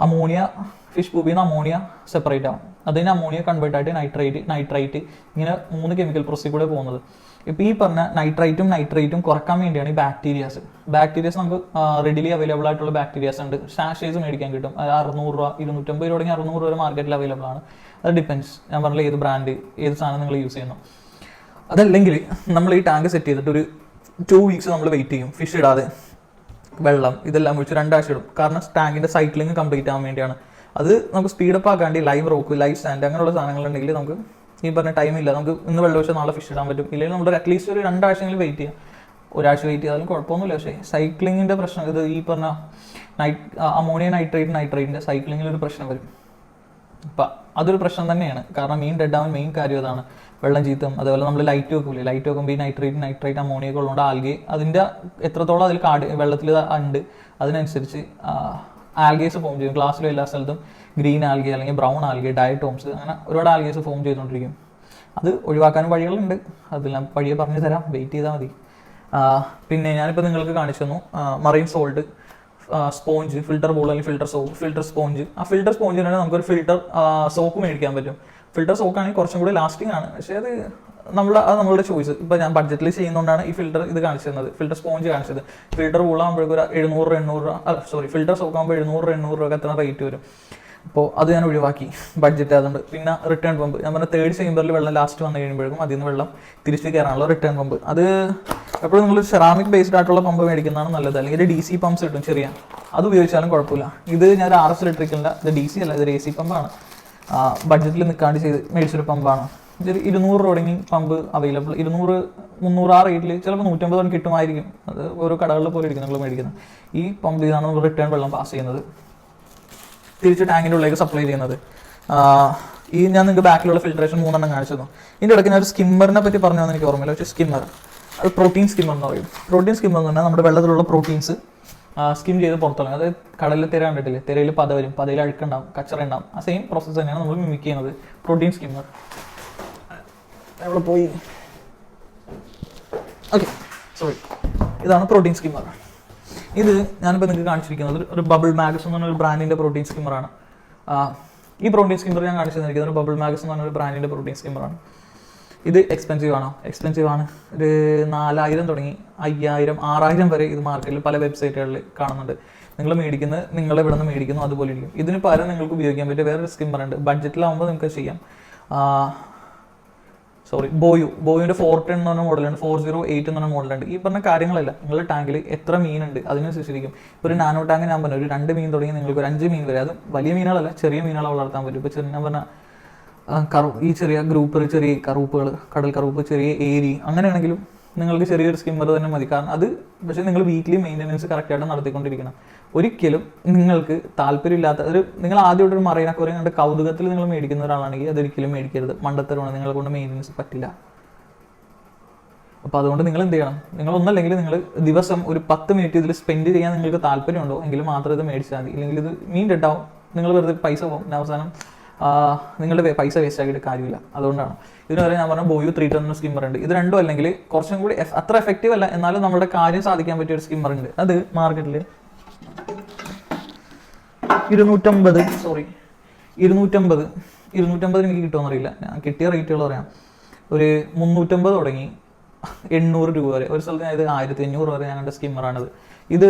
Speaker 1: അമോണിയ ഫിഷ് പൂബിൽ നിന്ന് അമോണിയ സെപ്പറേറ്റ് ആവും അതിന് അമോണിയ കൺവേർട്ട് ആയിട്ട് നൈട്രേറ്റ് നൈട്രൈറ്റ് ഇങ്ങനെ മൂന്ന് കെമിക്കൽ പ്രോസസ്സിൽ കൂടെ പോകുന്നത്. ഇപ്പോൾ ഈ പറഞ്ഞ നൈട്രൈറ്റും നൈട്രേറ്റും കുറയ്ക്കാൻ വേണ്ടിയാണ് ഈ ബാക്ടീരിയാസ് ബാക്ടീരിയസ് നമുക്ക് റെഡിലി അവൈലബിൾ ആയിട്ടുള്ള ബാക്ടീരിയാസ് ഉണ്ട്. സാഷേസ് മേടിക്കാൻ കിട്ടും. അത് അറുന്നൂറ് രൂപ ഇരുന്നൂറ്റമ്പത് രൂപ അറുന്നൂറ് രൂപ മാർക്കറ്റിൽ അവൈലബിൾ ആണ്. അത് ഡിപ്പെൻസ് ഞാൻ പറഞ്ഞത് ഏത് ബ്രാൻഡ് ഏത് സാധനം നിങ്ങൾ യൂസ് ചെയ്യുന്നു. അതല്ലെങ്കിൽ നമ്മൾ ഈ ടാങ്ക് സെറ്റ് ചെയ്തിട്ട് ഒരു ടു വീക്സ് നമ്മൾ വെയിറ്റ് ചെയ്യും. ഫിഷ് ഇടാതെ. വെള്ളം ഇതെല്ലാം ഒഴിച്ച് രണ്ടാഴ്ച ഇടും. കാരണം ടാങ്കിന്റെ സൈക്ലിംഗ് കംപ്ലീറ്റ് ആവാൻ വേണ്ടിയാണ്. അത് നമുക്ക് സ്പീഡപ്പ് ആക്കാണ്ട് ലൈവ് റോക്ക് ലൈവ് സ്റ്റാൻഡ് അങ്ങനെയുള്ള സാധനങ്ങളുണ്ടെങ്കിൽ നമുക്ക് ഈ പറഞ്ഞ ഇല്ല. നമുക്ക് ഇന്ന് വെള്ളം ഒഴിച്ചാൽ നാളെ ഫിഷ് ഇടാൻ പറ്റും. ഇല്ലെങ്കിൽ നമ്മൾ അറ്റ്ലീസ്റ്റ് ഒരു രണ്ടാഴ്ചയെങ്കിലും വെയിറ്റ് ചെയ്യാം. ഒരാഴ്ച വെയിറ്റ് ചെയ്താലും കുഴപ്പമൊന്നുമില്ല. പക്ഷേ സൈക്ലിങ്ങിന്റെ പ്രശ്നം ഇത് ഈ പറഞ്ഞ നൈറ്റ് അമോണിയ നൈട്രേറ്റ് നൈട്രേറ്റിന്റെ സൈക്ലിങ്ങിൽ ഒരു പ്രശ്നം വരും. അപ്പം അതൊരു പ്രശ്നം തന്നെയാണ്. കാരണം മെയിൻ ഡെഡ് ആവാൻ മെയിൻ കാര്യം അതാണ് വെള്ളം ചീത്തം അതേപോലെ നമ്മൾ ലൈറ്റ് വെക്കില്ലേ ലൈറ്റ് വെക്കുമ്പോൾ ഈ നൈട്രേറ്റ് നൈട്രേറ്റ് അമോണിയ ഒക്കെ ഉള്ളതുകൊണ്ട് ആൽഗെ അതിന്റെ എത്രത്തോളം അതിൽ കാട് വെള്ളത്തിൽ ഉണ്ട് അതിനനുസരിച്ച് ആൽഗേസ് ഫോം ചെയ്യും. ഗ്ലാസ്സിലും എല്ലാ സ്ഥലത്തും ഗ്രീൻ ആൽഗെ അല്ലെങ്കിൽ ബ്രൗൺ ആൽഗെ ഡയറ്റോംസ് അങ്ങനെ ഒരുപാട് ആൽഗേസ് ഫോം ചെയ്തുകൊണ്ടിരിക്കും. അത് ഒഴിവാക്കാനും വഴികളുണ്ട്. അതെല്ലാം വഴിയെ പറഞ്ഞു തരാം. വെയിറ്റ് ചെയ്താൽ മതി. പിന്നെ ഞാനിപ്പോൾ നിങ്ങൾക്ക് കാണിച്ചു തന്നു marine salt sponge filter ball അല്ലെങ്കിൽ ഫിൽട്ടർ സോപ്പ് ഫിൽട്ടർ സ്പോഞ്ച് ആ ഫിൽട്ടർ സ്പോഞ്ചിനാണ് നമുക്കൊരു ഫിൽട്ടർ സോപ്പ് മേടിക്കാൻ പറ്റും. ഫിൽറ്റർ സോക്കാണെങ്കിൽ കുറച്ചും കൂടി ലാസ്റ്റിംഗ് ആണ്. പക്ഷേ അത് നമ്മൾ അത് നമ്മളുടെ ചോയ്സ് ഇപ്പോൾ ഞാൻ ബഡ്ജറ്റിൽ ചെയ്യുന്നതുകൊണ്ടാണ് ഈ ഫിൽട്ടർ ഇത് കാണിച്ചു തന്നത് ഫിൽറ്റർ സ്പോഞ്ച് കാണിച്ചത് ഫിൽറ്റർ കൂളാകുമ്പോഴേക്കും ഒരു എഴുന്നൂറ് എണ്ണൂറ് രൂപ അല്ല സോറി ഫിൽറ്റർ സോക്കാകുമ്പോൾ എഴുന്നൂറ് എണ്ണൂറ് രൂപ എത്ര റേറ്റ് വരും? അപ്പോൾ അത് ഞാൻ ഒഴിവാക്കി ബഡ്ജറ്റ് അതുകൊണ്ട് പിന്നെ റിട്ടേൺ പമ്പ് ഞാൻ പറഞ്ഞ തേർഡ് ചേമ്പറിൽ വെള്ളം ലാസ്റ്റ് വന്നു കഴിയുമ്പോഴേക്കും അതിൽ നിന്ന് വെള്ളം തിരിച്ച് കയറാനുള്ള റിട്ടേൺ പമ്പ് അത് എപ്പോഴും നിങ്ങൾ സെറാമിക് ബേസ്ഡ് ആയിട്ടുള്ള പമ്പ് മേടിക്കുന്നതാണ് നല്ലത്. അല്ലെങ്കിൽ ഡി സി പമ്പ്സ് കിട്ടും ചെറിയ. അത് ഉപയോഗിച്ചാലും കുഴപ്പമില്ല. ഇത് ഞാൻ ആർ എസ് ഇലക്ട്രിക്കലിന്റെ ഇത് ഡി സി അല്ല ഇത് എ സി പമ്പാണ് ബഡ്ജറ്റിൽ നിൽക്കാണ്ട് ചെയ്ത് മേടിച്ചൊരു പമ്പാണ്. ഇതൊരു ഇരുന്നൂറ് റോഡിങ് പമ്പ് അവൈലബിൾ ഇരുന്നൂറ് മുന്നൂറ് ആ റേറ്റിൽ ചിലപ്പോൾ നൂറ്റമ്പത് രൂപ കിട്ടുമായിരിക്കും. അത് ഓരോ കടകളിൽ പോലെ ഇരിക്കും നമ്മൾ മേടിക്കുന്നത് ഈ പമ്പിൽ നിന്നാണ് നമ്മൾ റിട്ടേൺ വെള്ളം പാസ് ചെയ്യുന്നത്. തിരിച്ച് ടാങ്കിന്റെ ഉള്ളിലേക്ക് സപ്ലൈ ചെയ്യുന്നത്. ഈ ഞാൻ നിങ്ങൾക്ക് ബാക്കിലുള്ള ഫിൽട്രേഷൻ മൂന്നെണ്ണം കാണിച്ചു തന്നു ഇതിന്റെ ഇടയ്ക്ക് ഞാൻ ഒരു സ്കിമ്മറിനെ പറ്റി പറഞ്ഞു എനിക്ക് ഓർമ്മയില്ല. പക്ഷേ സ്കിമ്മർ അത് പ്രോട്ടീൻ സ്കിമ്മർ എന്ന് പറയും. പ്രോട്ടീൻ സ്കിമ്മർ എന്ന് പറഞ്ഞാൽ നമ്മുടെ വെള്ളത്തിലുള്ള പ്രോട്ടീൻസ് സ്കിം ചെയ്ത് പുറത്തുള്ള അതായത് കടലിൽ തിര കണ്ടിട്ടില്ലേ? തിരയിൽ പത വരും പതയിൽ അഴുക്കുണ്ടാവും കച്ചറ ഉണ്ടാവും. ആ സെയിം പ്രോസസ്സ് തന്നെയാണ് നമ്മൾ മിമിക് ചെയ്യുന്നത്. പ്രോട്ടീൻ സ്കിമ്മർ അവിടെ പോയി? ഓക്കെ സോറി ഇതാണ് പ്രോട്ടീൻ സ്കിമ്മർ ഇത് ഞാനിപ്പോൾ നിങ്ങൾക്ക് കാണിച്ചിരിക്കുന്നത് ഒരു- ഒരു ബബിൾ മാഗസ് എന്ന് പറഞ്ഞ ഒരു ബ്രാൻഡിന്റെ പ്രോട്ടീൻ സ്കിമ്മറാണ് ഈ പ്രോട്ടീൻ സ്കിമ്മർ ഞാൻ കാണിച്ചു തന്നിരിക്കുന്നത് ഒരു ബബിൾ മാഗസ് എന്ന് പറഞ്ഞ ഒരു ബ്രാൻഡിന്റെ പ്രോട്ടീൻ സ്കിമ്മറാണ് ഇത് എക്സ്പെൻസീവ് ആണോ? എക്സ്പെൻസീവ് ആണ്. ഒരു നാലായിരം തുടങ്ങി. അയ്യായിരം ആറായിരം വരെ ഇത് മാർക്കറ്റിൽ പല വെബ്സൈറ്റുകളിൽ കാണുന്നുണ്ട്. നിങ്ങൾ മേടിക്കുന്നത് നിങ്ങൾ ഇവിടെ നിന്ന് മേടിക്കുന്നു അതുപോലെ ഇരിക്കും. ഇതിന് പകരം നിങ്ങൾക്ക് ഉപയോഗിക്കാൻ പറ്റിയ വേറൊരു സ്കിം പറയുന്നുണ്ട്. ബഡ്ജറ്റിലാവുമ്പോൾ നിങ്ങൾക്ക് ചെയ്യാം. സോറി ബോയു ബോയുവിന്റെ ഫോർ ടെൻ എന്ന് പറഞ്ഞ മോഡലുണ്ട് ഫോർ സീറോ എയ്റ്റ് എന്ന് പറഞ്ഞ മോഡലുണ്ട് ഈ പറഞ്ഞ കാര്യങ്ങളല്ല. നിങ്ങളുടെ ടാങ്കിൽ എത്ര മീനുണ്ട് അതിനനുസരിച്ചിരിക്കും ഒരു നാനോ ടാങ്ക് ഞാൻ പറഞ്ഞു ഒരു രണ്ട് മീൻ തുടങ്ങി നിങ്ങൾക്ക് ഒരു അഞ്ച് മീൻ വരെ. അത് വലിയ മീനുകളല്ല ചെറിയ മീനുകളെ വളർത്താൻ പറ്റും. ഇപ്പോൾ ചെറിയ ഞാൻ പറഞ്ഞ ആ, കറു ഈ ചെറിയ ഗ്രൂപ്പിൽ ചെറിയ കറുപ്പുകൾ കടൽ കറുപ്പ് ചെറിയ ഏരി അങ്ങനെയാണെങ്കിലും നിങ്ങൾക്ക് ചെറിയൊരു സ്കിമ്മർ തന്നെ മതി. കാരണം അത് പക്ഷേ നിങ്ങൾ വീക്ക്ലി മെയിന്റനൻസ് കറക്റ്റായിട്ട് നടത്തിക്കൊണ്ടിരിക്കണം. ഒരിക്കലും നിങ്ങൾക്ക് താല്പര്യമില്ലാത്ത ഒരു നിങ്ങൾ ആദ്യമായിട്ട് ഒരു മറൈൻ അക്വറിയം കണ്ട് കൗതുകത്തിൽ നിങ്ങൾ മേടിക്കുന്ന ഒരാളാണെങ്കിൽ അതൊരിക്കലും മേടിക്കരുത്. മണ്ടത്തരമാണ് നിങ്ങളെ കൊണ്ട് മെയിന്റനൻസ് പറ്റില്ല. അപ്പോൾ അതുകൊണ്ട് നിങ്ങൾ എന്ത് ചെയ്യണം? നിങ്ങൾ ഒന്നല്ലെങ്കിൽ നിങ്ങൾ ദിവസം ഒരു പത്ത് മിനിറ്റ് ഇതിൽ സ്പെൻഡ് ചെയ്യാൻ നിങ്ങൾക്ക് താല്പര്യമുണ്ടോ? എങ്കിൽ മാത്രം ഇത് മേടിച്ചാൽ മതി. ഇല്ലെങ്കിൽ ഇത് മീൻ ഡെഡാവും നിങ്ങൾ വെറുതെ പൈസ പോകും അവസാനം നിങ്ങളുടെ പൈസ വേസ്റ്റ് ആക്കിയിട്ട് കാര്യമില്ല. അതുകൊണ്ടാണ്. ഇതിന് വരെ ഞാൻ പറഞ്ഞ ബോയു ത്രീ ടൺ സ്കിമ്മർ ഉണ്ട് ഇത് രണ്ടും അല്ലെങ്കിൽ കുറച്ചും കൂടി അത്ര എഫക്റ്റീവ് അല്ല. എന്നാലും നമ്മുടെ കാര്യം സാധിക്കാൻ പറ്റിയ ഒരു സ്കിമ്മർ ഉണ്ട് അത് മാർക്കറ്റിൽ ഇരുന്നൂറ്റമ്പത്. സോറി ഇരുന്നൂറ്റമ്പത്. ഇരുന്നൂറ്റമ്പത് എനിക്ക് കിട്ടുമെന്നറിയില്ല ഞാൻ കിട്ടിയ റേറ്റുകൾ പറയാം. ഒരു മുന്നൂറ്റമ്പത് തുടങ്ങി എണ്ണൂറ് രൂപ വരെ. ഒരു സ്ഥലത്ത് ഇത് ആയിരത്തി അഞ്ഞൂറ് വരെ ഞങ്ങളുടെ സ്കിമ്മറാണിത് ഇത്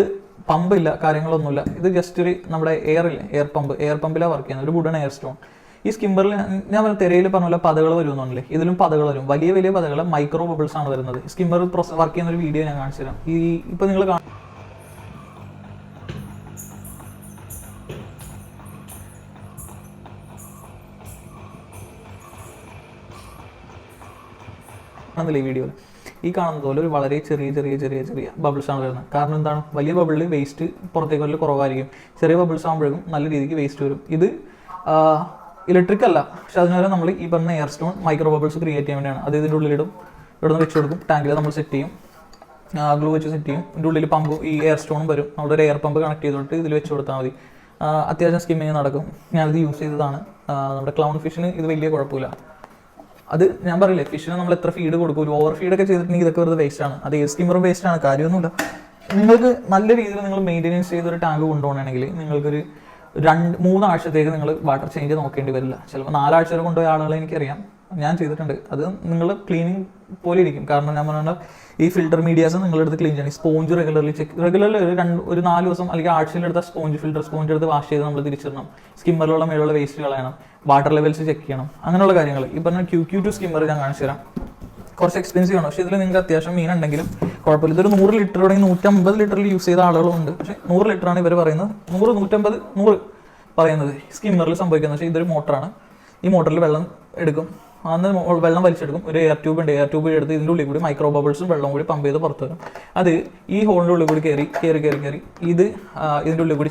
Speaker 1: പമ്പില്ല കാര്യങ്ങളൊന്നുമില്ല. ഇത് ജസ്റ്റ് ഒരു നമ്മുടെ എയറിൽ എയർ പമ്പ് എയർ പമ്പിലാണ് വർക്ക് ചെയ്യുന്നത്. ഒരു വുഡൺ എയർ സ്റ്റോൺ ഈ സ്കിമ്മറിൽ ഞാൻ പറഞ്ഞ തിരയിൽ പറഞ്ഞ പോലെ പതകൾ വരുമെന്നുണ്ടല്ലേ? ഇതിലും പതകൾ വരും. വലിയ വലിയ പതകൾ മൈക്രോ ബബിൾസ് ആണ് വരുന്നത്. സ്കിമ്മർ വർക്ക് ചെയ്യുന്ന ഒരു വീഡിയോ ഞാൻ കാണിച്ചു തരാം. ഈ ഇപ്പൊ നിങ്ങൾ കാണുന്നില്ല ഈ വീഡിയോയിൽ ഈ കാണുന്നത് പോലെ ഒരു വളരെ ചെറിയ ചെറിയ ചെറിയ ചെറിയ ബബിൾസ് ആണ് വരുന്നത്. കാരണം എന്താണ്? വലിയ ബബിളിൽ വേസ്റ്റ് പുറത്തേക്ക് വലിയ കുറവായിരിക്കും. ചെറിയ ബബിൾസ് ആകുമ്പോഴേക്കും നല്ല രീതിക്ക് വേസ്റ്റ് വരും. ഇത് ഇലക്ട്രിക് അല്ല. പക്ഷെ അതിനുവരെ നമ്മൾ ഈ പറഞ്ഞ air stone micro bubbles create ചെയ്യാൻ വേണ്ടിയാണ്. അത് ഇതിന്റെ ഉള്ളിലിടും. ഇവിടെ നിന്ന് വെച്ച് കൊടുക്കും. ടാങ്കിൽ നമ്മൾ സെറ്റ് ചെയ്യും. ഗ്ലൂ വെച്ച് സെറ്റ് ചെയ്യും. ഇതിന്റെ ഉള്ളിൽ പമ്പ് ഈ എയർ സ്റ്റോണും വരും. നമ്മുടെ ഒരു എയർ പമ്പ് കണക്ട് ചെയ്തിട്ട് ഇതിൽ വെച്ച് കൊടുത്താൽ മതി. അത്യാവശ്യം സ്കിമ്മിങ് നടക്കും. ഞാനിത് യൂസ് ചെയ്തതാണ്. നമ്മുടെ ക്ലൗൺ ഫിഷിന് ഇത് വലിയ കുഴപ്പമില്ല. അത് ഞാൻ പറയില്ലേ ഫിഷിന് നമ്മൾ എത്ര ഫീഡ് കൊടുക്കും? ഒരു ഓവർ ഫീഡ് ഒക്കെ ചെയ്തിട്ടുണ്ടെങ്കിൽ ഇതൊക്കെ വെറുതെ ആണ്. അത് ഏത് സ്കിമ്മറും വേസ്റ്റ് ആണ്. കാര്യമൊന്നുമില്ല. നിങ്ങൾക്ക് നല്ല രീതിയിൽ നിങ്ങൾ മെയിന്റെനൻസ് ചെയ്തൊരു ടാങ്ക് കൊണ്ടുപോകണമെങ്കിൽ നിങ്ങൾക്കൊരു രണ്ട് മൂന്നാഴ്ചത്തേക്ക് നിങ്ങൾ വാട്ടർ ചേഞ്ച് നോക്കേണ്ടി വരില്ല. ചിലപ്പോൾ നാലാഴ്ച വരെ കൊണ്ടുപോയ ആളുകളെ എനിക്കറിയാം. ഞാൻ ചെയ്തിട്ടുണ്ട്. അത് നിങ്ങൾ ക്ലീനിങ് പോലെ ഇരിക്കും. കാരണം ഞാൻ പറഞ്ഞ ഈ ഫിൽറ്റർ മീഡിയാസ് നിങ്ങളെടുത്ത് ക്ലീൻ ചെയ്യണം. സ്പോഞ്ച് റെഗുലർലി ചെക്ക് റെഗുലർലി ഒരു രണ്ട് ഒരു നാല് ദിവസം അല്ലെങ്കിൽ ആഴ്ചയിലെടുത്ത സ്പോഞ്ച് ഫിൽറ്റർ സ്പോഞ്ച് എടുത്ത് വാഷ് ചെയ്ത് നമ്മൾ തിരിച്ചിടണം. സ്കിമ്മറിലുള്ള മേലുള്ള വേസ്റ്റ് കളയണം. വാട്ടർ ലെവൽസ് ചെക്ക് ചെയ്യണം. അങ്ങനെയുള്ള കാര്യങ്ങൾ ഈ പറഞ്ഞ ക്യൂ ക്യൂ ടു സ്കിമ്മർ ഞാൻ കാണിച്ചു തരാം കുറച്ച് എക്സ്പെൻസീവ് ആണ് പക്ഷേ ഇതിൽ നിങ്ങൾക്ക് അത്യാവശ്യം മീൻ ഉണ്ടെങ്കിലും കുഴപ്പമില്ല. ഇതൊരു നൂറ് ലിറ്റർ തുടങ്ങി നൂറ്റമ്പത് ലിറ്ററിൽ യൂസ് ചെയ്ത ആളുകളുണ്ട്. പക്ഷെ നൂറ് ലിറ്ററാണ് ഇവർ പറയുന്നത്. നൂറ് നൂറ്റമ്പത് നൂറ് പറയുന്നത്. സ്കിമ്മറിൽ സംഭവിക്കുന്നത്. പക്ഷേ ഇതൊരു മോട്ടറാണ് ഈ മോട്ടറിൽ വെള്ളം എടുക്കും. അന്ന് വെള്ളം വലിച്ചെടുക്കും. ഒരു എയർ ട്യൂബ് ഉണ്ട്. എയർ ട്യൂബ് എടുത്ത് ഇതിന്റെ ഉള്ളിൽ കൂടി മൈക്രോ ബബിൾസും വെള്ളം കൂടി പമ്പ് ചെയ്ത് പുറത്ത് വരും. അത് ഈ ഹോളിന്റെ ഉള്ളിൽ കൂടി കയറി കയറി കയറി കയറി ഇത് ഇതിന്റെ ഉള്ളിൽ കൂടി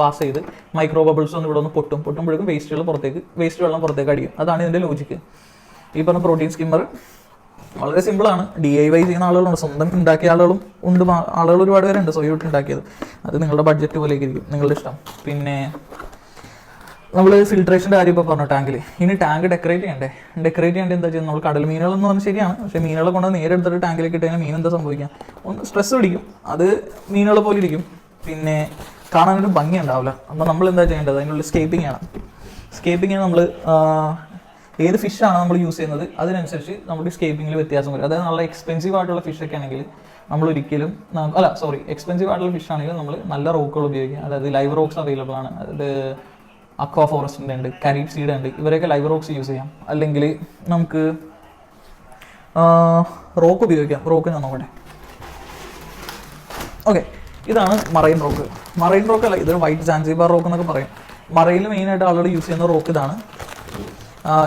Speaker 1: പാസ് ചെയ്ത് മൈക്രോ ബബിൾസ് ഒന്ന് ഇവിടെ ഒന്ന് പൊട്ടും. പൊട്ടുമ്പോഴേക്കും വേസ്റ്റുകൾ പുറത്തേക്ക് വേസ്റ്റ് വെള്ളം പുറത്തേക്ക് അടിക്കും. അതാണ് ഇതിന്റെ ലോജിക്ക് ഈ പറഞ്ഞ പ്രോട്ടീൻ സ്കിമ്മർ വളരെ സിമ്പിളാണ് ഡി ഐ വൈ ചെയ്യുന്ന ആളുകളുണ്ട്. സ്വന്തം ഉണ്ടാക്കിയ ആളുകളും ഉണ്ട്. ആളുകൾ ഒരുപാട് പേരുണ്ട്. സ്വയം ഉണ്ടാക്കിയത്. അത് നിങ്ങളുടെ ബഡ്ജറ്റ് പോലെ ഇരിക്കും. നിങ്ങളുടെ ഇഷ്ടം. പിന്നെ നമ്മൾ ഫിൽട്രേഷന്റെ കാര്യം ഇപ്പോൾ പറഞ്ഞു. ടാങ്കിൽ ഇനി ടാങ്ക് ഡെക്കറേറ്റ് ചെയ്യണ്ടേ? ഡെക്കറേറ്റ് ചെയ്യേണ്ടത് എന്താ ചെയ്യുന്നത്? നമ്മൾ കടൽ മീനുകൾ എന്ന് പറഞ്ഞാൽ ശരിയാണ്. പക്ഷേ മീനുകളെ കൊണ്ട് നേരെ എടുത്തിട്ട് ടാങ്കിലേക്ക് ഇട്ട് കഴിഞ്ഞാൽ മീൻ എന്താ സംഭവിക്കാം ഒന്ന് സ്ട്രെസ് പിടിക്കും. അത് മീനുകളെ പോലെ ഇരിക്കും. പിന്നെ കാണാനൊരു ഭംഗി ഉണ്ടാവില്ല. അപ്പോൾ നമ്മൾ എന്താ ചെയ്യേണ്ടത്? അതിനുള്ള സ്കേപ്പിംഗ് ആണ് സ്കേപ്പിംഗ് നമ്മൾ ഏത് ഫിഷാണ് നമ്മൾ യൂസ് ചെയ്യുന്നത് അതിനനുസരിച്ച് നമ്മുടെ സ്കേപ്പിങ്ങിൽ വ്യത്യാസം വരും. അതായത് നല്ല എക്സ്പെൻസീവ് ആയിട്ടുള്ള ഫിഷ് ഒക്കെ ആണെങ്കിൽ നമ്മൾ ഒരിക്കലും അല്ല സോറി എക്സ്പെൻസീവ് ആയിട്ടുള്ള ഫിഷ് ആണെങ്കിൽ നമ്മൾ നല്ല റോക്കുകൾ ഉപയോഗിക്കുക. അതായത് ലൈവ് റോക്സ് അവൈലബിൾ ആണ്. അതായത് അക്വാ ഫോറസ്റ്റിന്റെ ഉണ്ട് കരീബ് സീഡ് ഉണ്ട്. ഇവരൊക്കെ ലൈവ് റോക്സ് യൂസ് ചെയ്യാം. അല്ലെങ്കിൽ നമുക്ക് റോക്ക് ഉപയോഗിക്കാം. റോക്ക് ഞാൻ നോക്കട്ടെ. ഓക്കെ ഇതാണ് മറൈൻ റോക്ക് മറൈൻ റോക്ക് അല്ല ഇതൊരു വൈറ്റ് സാൻസിബാർ റോക്ക് എന്നൊക്കെ പറയും. മറയിൽ മെയിനായിട്ട് ആളുകൾ യൂസ് ചെയ്യുന്ന റോക്ക് ഇതാണ്.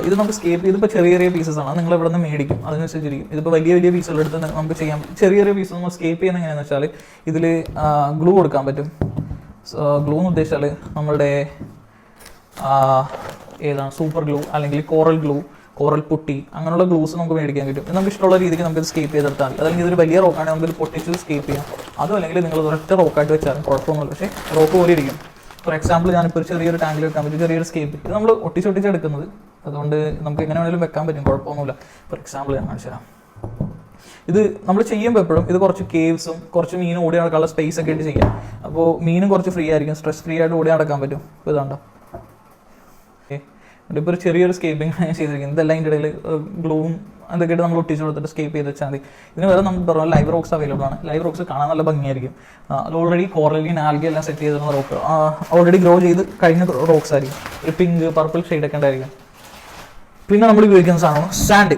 Speaker 1: ഇത് നമുക്ക് സ്കേപ്പ് ചെയ്തിപ്പോൾ ചെറിയ ചെറിയ പീസസ് ആണ്. നിങ്ങൾ ഇവിടെ നിന്ന് മേടിക്കും. അതിനനുസരിച്ചിരിക്കും. ഇതിപ്പോൾ വലിയ വലിയ പീസുകൾ എടുത്ത് നമുക്ക് ചെയ്യാം. ചെറിയ ചെറിയ പീസ് നമ്മൾ സ്കേപ്പ് ചെയ്യുന്ന എങ്ങനെയാണെന്ന് വെച്ചാൽ ഇതിൽ ഗ്ലൂ കൊടുക്കാൻ പറ്റും. ഗ്ലൂ എന്ന് ഉദ്ദേശിച്ചാൽ നമ്മളുടെ ഏതാണ്? സൂപ്പർ ഗ്ലൂ അല്ലെങ്കിൽ കോറൽ ഗ്ലൂ കോറൽ പുട്ടി അങ്ങനെയുള്ള ഗ്ലൂസ് നമുക്ക് മേടിക്കാൻ കിട്ടും നമുക്ക് ഇഷ്ടമുള്ള രീതിക്ക് നമുക്ക് സ്കേപ്പ് ചെയ്തെടുത്താൽ മതി. അല്ലെങ്കിൽ ഇതൊരു വലിയ റോക്കാണെങ്കിൽ നമുക്ക് പൊട്ടിച്ച് സ്കേപ്പ് ചെയ്യാം. അതും അല്ലെങ്കിൽ നിങ്ങൾ ഒരൊറ്റ റോക്കായിട്ട് വെച്ചാലും കുഴപ്പമൊന്നുമില്ല. പക്ഷേ റോക്ക് പോലെ ഇരിക്കും. ഫോർ എക്സാമ്പിൾ ഞാനിപ്പോൾ ഒരു ചെറിയൊരു ടാങ്കിൽ വെക്കാൻ പറ്റും ചെറിയൊരു സ്കേപ്പ് ഇത് നമ്മൾ ഒട്ടിച്ചൊട്ടിച്ചെടുക്കുന്നത് അതുകൊണ്ട് നമുക്ക് എങ്ങനെ വേണമെങ്കിലും വെക്കാൻ പറ്റും കുഴപ്പമൊന്നുമില്ല. ഫോർ എക്സാമ്പിൾ ഞാൻ കാണിച്ചു തരാം ഇത് നമ്മൾ ചെയ്യുമ്പോൾ എപ്പോഴും ഇത് കുറച്ച് കേവ്സും കുറച്ച് മീൻ ഓടി നടക്കാനുള്ള സ്പേസ് ഒക്കെ ആയിട്ട് ചെയ്യാം. അപ്പോൾ മീനും കുറച്ച് ഫ്രീ ആയിരിക്കും സ്ട്രെസ് ഫ്രീ ആയിട്ട് ഓടി നടക്കാൻ പറ്റും. ഇപ്പോൾ ഇതാണ്ടോ ഇപ്പോൾ ഒരു ചെറിയൊരു സ്കേപ്പിംഗ് ഞാൻ ചെയ്തിരിക്കുന്നത്. ഇതെല്ലാം ഇതിന്റെ ഇടയിൽ ഗ്ലൂവും അതൊക്കെ നമ്മൾ ഒട്ടിച്ച് കൊടുത്തിട്ട് സ്കേപ്പ് ചെയ്ത് വെച്ചാൽ മതി. ഇതിന് വേറെ നമ്മൾ പറഞ്ഞാൽ ലൈവ് റോക്സ് അവൈലബിൾ ആണ്. ലൈവ് റോക്സ് കാണാൻ നല്ല ഭംഗിയായിരിക്കും. അത് ഓൾറെഡി കോറലിൻ ആൽഗി എല്ലാം സെറ്റ് ചെയ്തിരുന്ന റോക്ക് ഓൾറെഡി ഗ്രോ ചെയ്ത് കഴിഞ്ഞ റോക്സ് ആയിരിക്കും. ഒരു പിങ്ക് പർപ്പിൾ ഷെയ്ഡൊക്കെ ഉണ്ടായിരിക്കും. പിന്നെ നമ്മൾ ഉപയോഗിക്കുന്ന സാധനം സാൻഡ്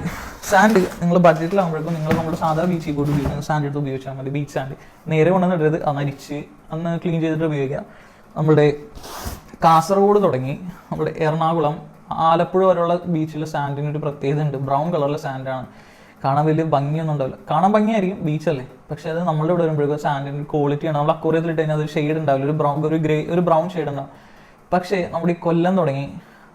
Speaker 1: സാൻഡ് നിങ്ങൾ ബഡ്ജറ്റിലാകുമ്പോഴേക്കും നിങ്ങൾ നമ്മുടെ സാധാരണ ബീച്ചിൽ കൂടി ഉപയോഗിക്കുന്ന സാൻഡ് എടുത്ത് ഉപയോഗിച്ചാൽ മതി ബീച്ച് സാൻഡ് നേരെ കൊണ്ടുവന്നിട്ടത് അന്ന് അരിച്ച് അന്ന് ക്ലീൻ ചെയ്തിട്ട് ഉപയോഗിക്കാം. നമ്മുടെ കാസർഗോഡ് തുടങ്ങി നമ്മുടെ എറണാകുളം ആലപ്പുഴ വരെയുള്ള ബീച്ചിലെ സാൻഡിന് ഒരു പ്രത്യേകത ഉണ്ട്. ബ്രൗൺ കളറിലെ സാൻഡാണ് കാണാൻ വലിയ ഭംഗിയൊന്നും ഉണ്ടാവില്ല. കാണാൻ ഭംഗിയായിരിക്കും ബീച്ചല്ലേ പക്ഷേ അത് നമ്മളുടെ ഇവിടെ വരുമ്പോഴേക്കും സാൻഡിന്റെ ക്വാളിറ്റിയാണ് നമ്മൾ അക്വറിയത്തിൽ ഇട്ട് കഴിഞ്ഞാൽ അതൊരു ഷെയ്ഡ് ഉണ്ടാവില്ല. ഒരു ബ്രൗൺ ഒരു ഗ്രേ ഒരു ബ്രൗൺ ഷെയ്ഡ് ഉണ്ടാവും. പക്ഷേ നമ്മുടെ ഈ കൊല്ലം തുടങ്ങി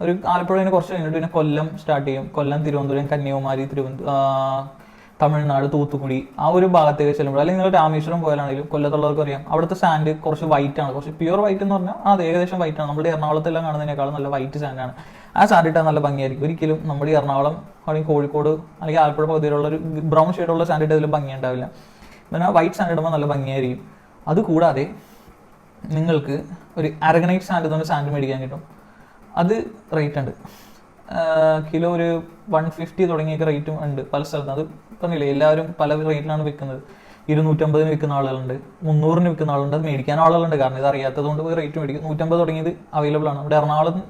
Speaker 1: ഒരു ആലപ്പുഴന് കുറച്ച് കഴിഞ്ഞിട്ട് പിന്നെ കൊല്ലം സ്റ്റാർട്ട് ചെയ്യും. കൊല്ലം തിരുവനന്തപുരം കന്യാകുമാരി തിരുവനന്തപുരം തമിഴ്നാട് തൂത്തുക്കുടി ആ ഒരു ഭാഗത്തേക്ക് ചെല്ലുമ്പോൾ അല്ലെങ്കിൽ നിങ്ങൾ രാമേശ്വരം പോയാലാണെങ്കിലും കൊല്ലത്തുള്ളവർക്ക് അറിയാം. അവിടുത്തെ സാൻഡ് കുറച്ച് വൈറ്റ് ആണ്. കുറച്ച് പ്യുവർ വൈറ്റ് എന്ന് പറഞ്ഞാൽ അത് ഏകദേശം വൈറ്റ് ആണ്. നമ്മുടെ എറണാകുളത്തെല്ലാം കാണുന്നതിനേക്കാളും നല്ല വൈറ്റ് സാൻഡാണ് ആ സാൻഡ് ഇട്ടാൽ നല്ല ഭംഗിയായിരിക്കും. ഒരിക്കലും നമ്മുടെ എറണാകുളം അല്ലെങ്കിൽ കോഴിക്കോട് അല്ലെങ്കിൽ ആലപ്പുഴ പകുതിയിലുള്ള ഒരു ബ്രൗൺ ഷെയ്ഡുള്ള സാൻഡ് ഇട്ട് ഭംഗി ഭംഗിയുണ്ടാവില്ല പിന്നെ വൈറ്റ് സാൻഡ് ഇടുമ്പോൾ നല്ല ഭംഗിയായിരിക്കും. അതുകൂടാതെ നിങ്ങൾക്ക് ഒരു അരഗണൈറ്റ് സാൻഡ് തന്നെ സാൻഡ് മേടിക്കാൻ കിട്ടും. അത് റേറ്റ് ഉണ്ട്. കിലോ ഒരു വൺ ഫിഫ്റ്റി തുടങ്ങിയൊക്കെ റേറ്റും ഉണ്ട് പല സ്ഥലത്തും. അത് പറഞ്ഞില്ലേ എല്ലാവരും പല റേറ്റിലാണ് വിൽക്കുന്നത്. ഇരുന്നൂറ്റമ്പതിന് വിൽക്കുന്ന ആളുകളുണ്ട്. മുന്നൂറിന് വിൽക്കുന്ന ആളുണ്ട്. അത് മേടിക്കാൻ ആളുകളുണ്ട്. കാരണം ഇത് അറിയാത്തതുകൊണ്ട് പോയി റേറ്റ് മേടിക്കും. നൂറ്റമ്പത് തുടങ്ങിയത് അവൈലബിൾ ആണ്. ഇവിടെ എറണാകുളം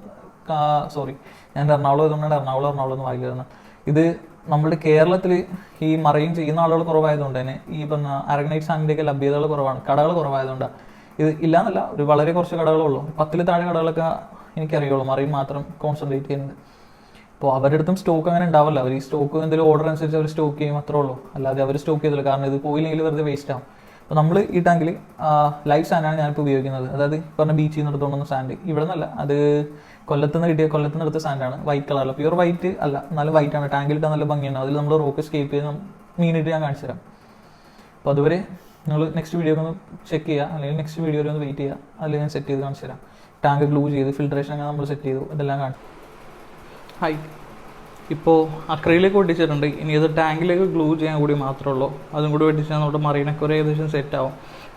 Speaker 1: സോറി ഞാൻ എറണാകുളം ഇതുകൊണ്ടാണ് എറണാകുളം എറണാകുളം എന്ന് വായിക്കുന്നത് ഇത് നമ്മുടെ കേരളത്തിൽ ഈ മറയും ചെയ്യുന്ന ആളുകൾ കുറവായതുകൊണ്ട് തന്നെ ഈ പറഞ്ഞ അരഗ്നൈറ്റ് സാൻഡിന്റെ ലഭ്യതകൾ കുറവാണ്. കടകൾ കുറവായതുകൊണ്ടാണ് ഇത് ഇല്ലാന്നല്ല ഒരു വളരെ കുറച്ച് കടകളുള്ളൂ പത്തിൽ താഴെ കടകളൊക്കെ എനിക്കറിയുള്ളൂ. മറയും മാത്രം കോൺസെൻട്രേറ്റ് ചെയ്യുന്നത്. അപ്പോൾ അവരുടെ അടുത്തും സ്റ്റോക്ക് അങ്ങനെ ഉണ്ടാവില്ല. അവർ ഈ സ്റ്റോക്ക് എന്തെങ്കിലും ഓർഡർ അനുസരിച്ച് അവർ സ്റ്റോക്ക് ചെയ്യും അത്രേ ഉള്ളൂ. അല്ലാതെ അവർ സ്റ്റോക്ക് ചെയ്തില്ല. കാരണം ഇത് പോയില്ലെങ്കിൽ വെറുതെ വേസ്റ്റ് ആവും. അപ്പോൾ നമ്മൾ ഈ ടാങ്കിൽ ലൈഫ് സാൻഡാണ് ഞാനിപ്പോൾ ഉപയോഗിക്കുന്നത്. അതായത് പറഞ്ഞ ബീച്ചിൽ നിന്ന് എടുത്തുകൊണ്ടുവന്ന സാൻഡ് ഇവിടെ നിന്നല്ല. അത് കൊല്ലത്ത് നിന്ന് കിട്ടിയ കൊല്ലത്ത് നിന്ന് എടുത്ത സാൻഡാണ് വൈറ്റ് കളറിൽ പ്യൂർ വൈറ്റ് അല്ല. നല്ല വൈറ്റ് ആണ്. ടാങ്കിൽ ടാങ്കിലിട്ട് നല്ല ഭംഗിയാണ് അതിൽ നമ്മൾ റോക്ക് സ്കേപ്പ് ചെയ്ത് മീനിട്ട് ഞാൻ കാണിച്ചു തരാം. അപ്പോൾ അതുവരെ നിങ്ങൾ നെക്സ്റ്റ് വീഡിയോ ഒന്ന് ചെക്ക് ചെയ്യുക. അല്ലെങ്കിൽ നെക്സ്റ്റ് വീഡിയോ ഒന്ന് വെയിറ്റ് ചെയ്യുക. അതിൽ ഞാൻ സെറ്റ് ചെയ്ത് കാണിച്ചു തരാം. ടാങ്ക് ഗ്ലൂ ചെയ്ത് ഫിൽട്രേഷൻ അങ്ങനെ നമ്മൾ സെറ്റ് ചെയ്തു. ഇതെല്ലാം കാണും. ഹൈ ഇപ്പോൾ അക്രയിലേക്ക് ഒട്ടിച്ചിട്ടുണ്ട്. ഇനി ഇത് ടാങ്കിലേക്ക് ഗ്ലൂ ചെയ്യാൻ കൂടി മാത്രമേ ഉള്ളൂ അതും കൂടി ഒട്ടിച്ചാൽ നമ്മുടെ മറീനൊക്കെ ഒരു ഏകദേശം സെറ്റ് ആവും.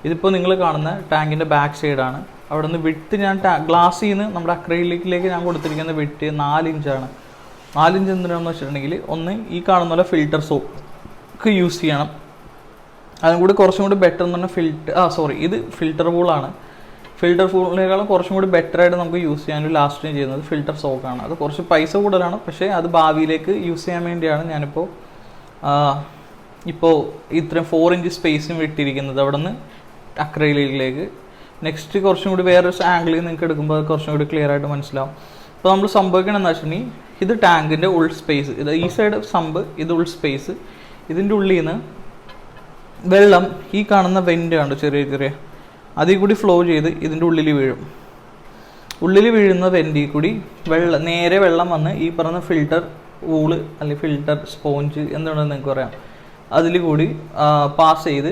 Speaker 1: ഇതിപ്പോൾ നിങ്ങൾ കാണുന്ന ടാങ്കിന്റെ ബാക്ക് സൈഡാണ് അവിടെ നിന്ന് വിട്ട് ഞാൻ ഗ്ലാസ്സിൽ നിന്ന് നമ്മുടെ അക്രയിലേക്കിലേക്ക് ഞാൻ കൊടുത്തിരിക്കുന്ന വിട്ട് നാല് ഇഞ്ചാണ് നാല് ഇഞ്ച് എന്തിനാണെന്ന് വെച്ചിട്ടുണ്ടെങ്കിൽ ഒന്ന് ഈ കാണുന്ന പോലെ ഫിൽറ്റർ സോപ്പ് യൂസ് ചെയ്യണം. അതും കൂടി കുറച്ചും കൂടി ബെറ്റർ എന്ന് പറഞ്ഞാൽ ഫിൽറ്റർ ആ സോറി ഇത് ഫിൽറ്റർ പൂളാണ് ഫിൽറ്റർ ഫോണിനേക്കാളും കുറച്ചും കൂടി ബെറ്റർ ആയിട്ട് നമുക്ക് യൂസ് ചെയ്യാൻ ലാസ്റ്റ് ചെയ്യുന്നത് ഫിൽറ്റർ സോക്കാണ് അത് കുറച്ച് പൈസ കൂടുതലാണ്. പക്ഷേ അത് ഭാവിയിലേക്ക് യൂസ് ചെയ്യാൻ വേണ്ടിയാണ് ഞാനിപ്പോൾ ഇപ്പോൾ ഇത്രയും ഫോർ ഇഞ്ച് സ്പേസും വിട്ടിരിക്കുന്നത് അവിടെ നിന്ന് അക്രയിലേക്ക്. നെക്സ്റ്റ് കുറച്ചും കൂടി വേറൊരു ആംഗിളിൽ നിങ്ങൾക്ക് എടുക്കുമ്പോൾ അത് കുറച്ചും കൂടി ക്ലിയർ ആയിട്ട് മനസ്സിലാവും. അപ്പോൾ നമ്മൾ സംഭവിക്കണമെന്ന് വെച്ചിട്ടുണ്ടെങ്കിൽ ഇത് ടാങ്കിന്റെ ഉൾ സ്പേസ് ഇത് ഈ സൈഡ് സമ്പ് ഇത് ഉൾ സ്പേസ് ഇതിന്റെ ഉള്ളിൽ നിന്ന് വെള്ളം ഈ കാണുന്ന വെന്റ് ആണ് ചെറിയ ചെറിയ. അതിൽ കൂടി ഫ്ലോ ചെയ്ത് ഇതിന്റെ ഉള്ളിൽ വീഴും. ഉള്ളിൽ വീഴുന്ന വെന്റിൽ കൂടി വെള്ളം നേരെ വെള്ളം വന്ന് ഈ പറഞ്ഞ ഫിൽട്ടർ വൂൾ അല്ലെങ്കിൽ ഫിൽട്ടർ സ്പോഞ്ച് എന്താണെന്ന് നിങ്ങൾക്ക് പറയാം. അതിൽ കൂടി പാസ് ചെയ്ത്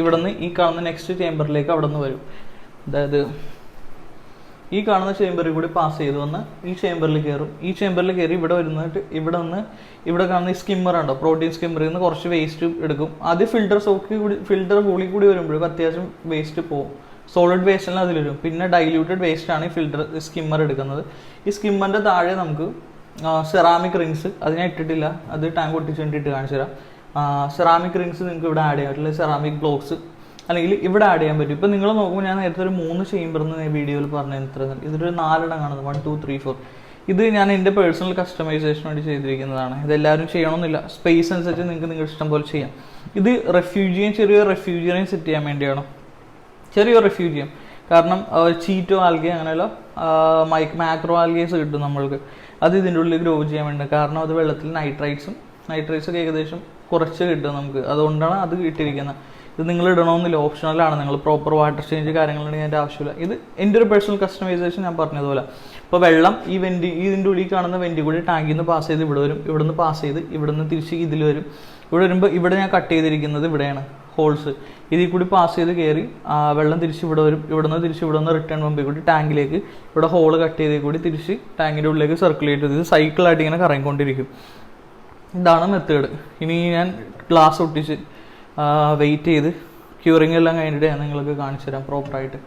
Speaker 1: ഇവിടെ നിന്ന് ഈ കാണുന്ന നെക്സ്റ്റ് ചേമ്പറിലേക്ക് അവിടെ നിന്ന് വരും. അതായത് ഈ കാണുന്ന ചേമ്പറിൽ കൂടി പാസ് ചെയ്ത് വന്ന് ഈ ചേമ്പറിൽ കയറും ഈ ചേമ്പറിൽ കയറി ഇവിടെ വരുന്നിട്ട് ഇവിടെ നിന്ന് ഇവിടെ കാണുന്ന ഈ സ്കിമ്മർ ഉണ്ടോ? പ്രോട്ടീൻ സ്കിമ്മറിൽ നിന്ന് കുറച്ച് വേസ്റ്റ് എടുക്കും. അത് ഫിൽട്ടർ സോക്ക് കൂടി ഫിൽട്ടർ പൂളി കൂടി വരുമ്പോഴും അത്യാവശ്യം വേസ്റ്റ് പോകും സോളിഡ് വേസ്റ്റ് അതിൽ വരും. പിന്നെ ഡൈല്യൂട്ടഡ് വേസ്റ്റ് ആണ് ഈ ഫിൽട്ടർ സ്കിമ്മർ എടുക്കുന്നത്. ഈ സ്കിമ്മറിന്റെ താഴെ നമുക്ക് സെറാമിക് റിങ്സ് അതിനെ ഇട്ടിട്ടില്ല. അത് ടാങ്ക് ഒട്ടിച്ച് വേണ്ടിയിട്ട് കാണിച്ചു തരാം സെറാമിക് റിങ്സ് നിങ്ങൾക്ക് ഇവിടെ ആഡ് ചെയ്യാം പറ്റില്ല. സെറാമിക് ബ്ലോക്സ് അല്ലെങ്കിൽ ഇവിടെ ആഡ് ചെയ്യാൻ പറ്റും. ഇപ്പം നിങ്ങൾ നോക്കുമ്പോൾ ഞാൻ നേരത്തെ ഒരു മൂന്ന് ചേമ്പർന്ന് വീഡിയോയിൽ പറഞ്ഞു ഇത്ര ഇതൊരു നാലെണ്ണം കാണുന്നത് വൺ ടു ത്രീ ഫോർ ഇത് ഞാൻ എന്റെ പേഴ്സണൽ കസ്റ്റമൈസേഷൻ വേണ്ടി ചെയ്തിരിക്കുന്നതാണ്. ഇതെല്ലാവരും ചെയ്യണമെന്നില്ല സ്പേസ് അനുസരിച്ച് നിങ്ങൾക്ക് നിങ്ങൾ ഇഷ്ടം പോലെ ചെയ്യാം. ഇത് റെഫ്യൂജിയും ചെറിയ റെഫ്യൂജിയനെയും സെറ്റ് ചെയ്യാൻ വേണ്ടിയാണ്. ചെറിയ റെഫ്യൂജിയം കാരണം ചീറ്റോ ആൽഗെ അങ്ങനെയുള്ള മൈക് മാക്രോ ആൽഗേസ് കിട്ടും നമ്മൾക്ക്. അത് ഇതിന്റെ ഉള്ളിൽ ഗ്രോ ചെയ്യാൻ വേണ്ടി. കാരണം അത് വെള്ളത്തിൽ നൈട്രൈറ്റ്സും നൈട്രൈറ്റ്സ് ഒക്കെ ഏകദേശം കുറച്ച് കിട്ടും നമുക്ക്. അതുകൊണ്ടാണ് അത് ഇട്ടിരിക്കുന്നത്. ഇത് നിങ്ങൾ ഇടണമെന്നില്ല. ഓപ്ഷണലാണ് നിങ്ങൾ പ്രോപ്പർ വാട്ടർ ചേഞ്ച് കാര്യങ്ങളുണ്ടെങ്കിൽ അതിന്റെ ആവശ്യമില്ല. ഇത് എന്റെ ഒരു പേഴ്സണൽ കസ്റ്റമൈസേഷൻ ഞാൻ പറഞ്ഞതുപോലെ. ഇപ്പോൾ വെള്ളം ഈ വെന്റി ഇതിന്റെ ഉള്ളിൽ കാണുന്ന വെന്റി കൂടി ടാങ്കിൽ നിന്ന് പാസ് ചെയ്ത് ഇവിടെ വരും. ഇവിടെ നിന്ന് പാസ് ചെയ്ത് ഇവിടെ നിന്ന് തിരിച്ച് ഇതിൽ വരും. ഇവിടെ വരുമ്പോൾ ഇവിടെ ഞാൻ കട്ട് ചെയ്തിരിക്കുന്നത് ഇവിടെയാണ്. ഹോൾസ് ഇതിൽ കൂടി പാസ് ചെയ്ത് കയറി വെള്ളം തിരിച്ച് ഇവിടെ വരും. ഇവിടെ നിന്ന് തിരിച്ച് ഇവിടെ നിന്ന് റിട്ടേൺ പമ്പിൽ കൂടി ടാങ്കിലേക്ക് ഇവിടെ ഹോൾ കട്ട് ചെയ്തേ കൂടി തിരിച്ച് ടാങ്കിന്റെ ഉള്ളിലേക്ക് സർക്കുലേറ്റ് ചെയ്ത് സൈക്കിളായിട്ട് ഇങ്ങനെ കറങ്ങിക്കൊണ്ടിരിക്കും. ഇതാണ് മെത്തേഡ് ഇനി ഞാൻ ഗ്ലാസ് ഒട്ടിച്ച് വെയിറ്റ് ചെയ്ത്. ക്യൂറിംഗ് എല്ലാം കഴിഞ്ഞിട്ട് ഞാൻ നിങ്ങൾക്ക് കാണിച്ചു തരാം പ്രോപ്പറായിട്ട്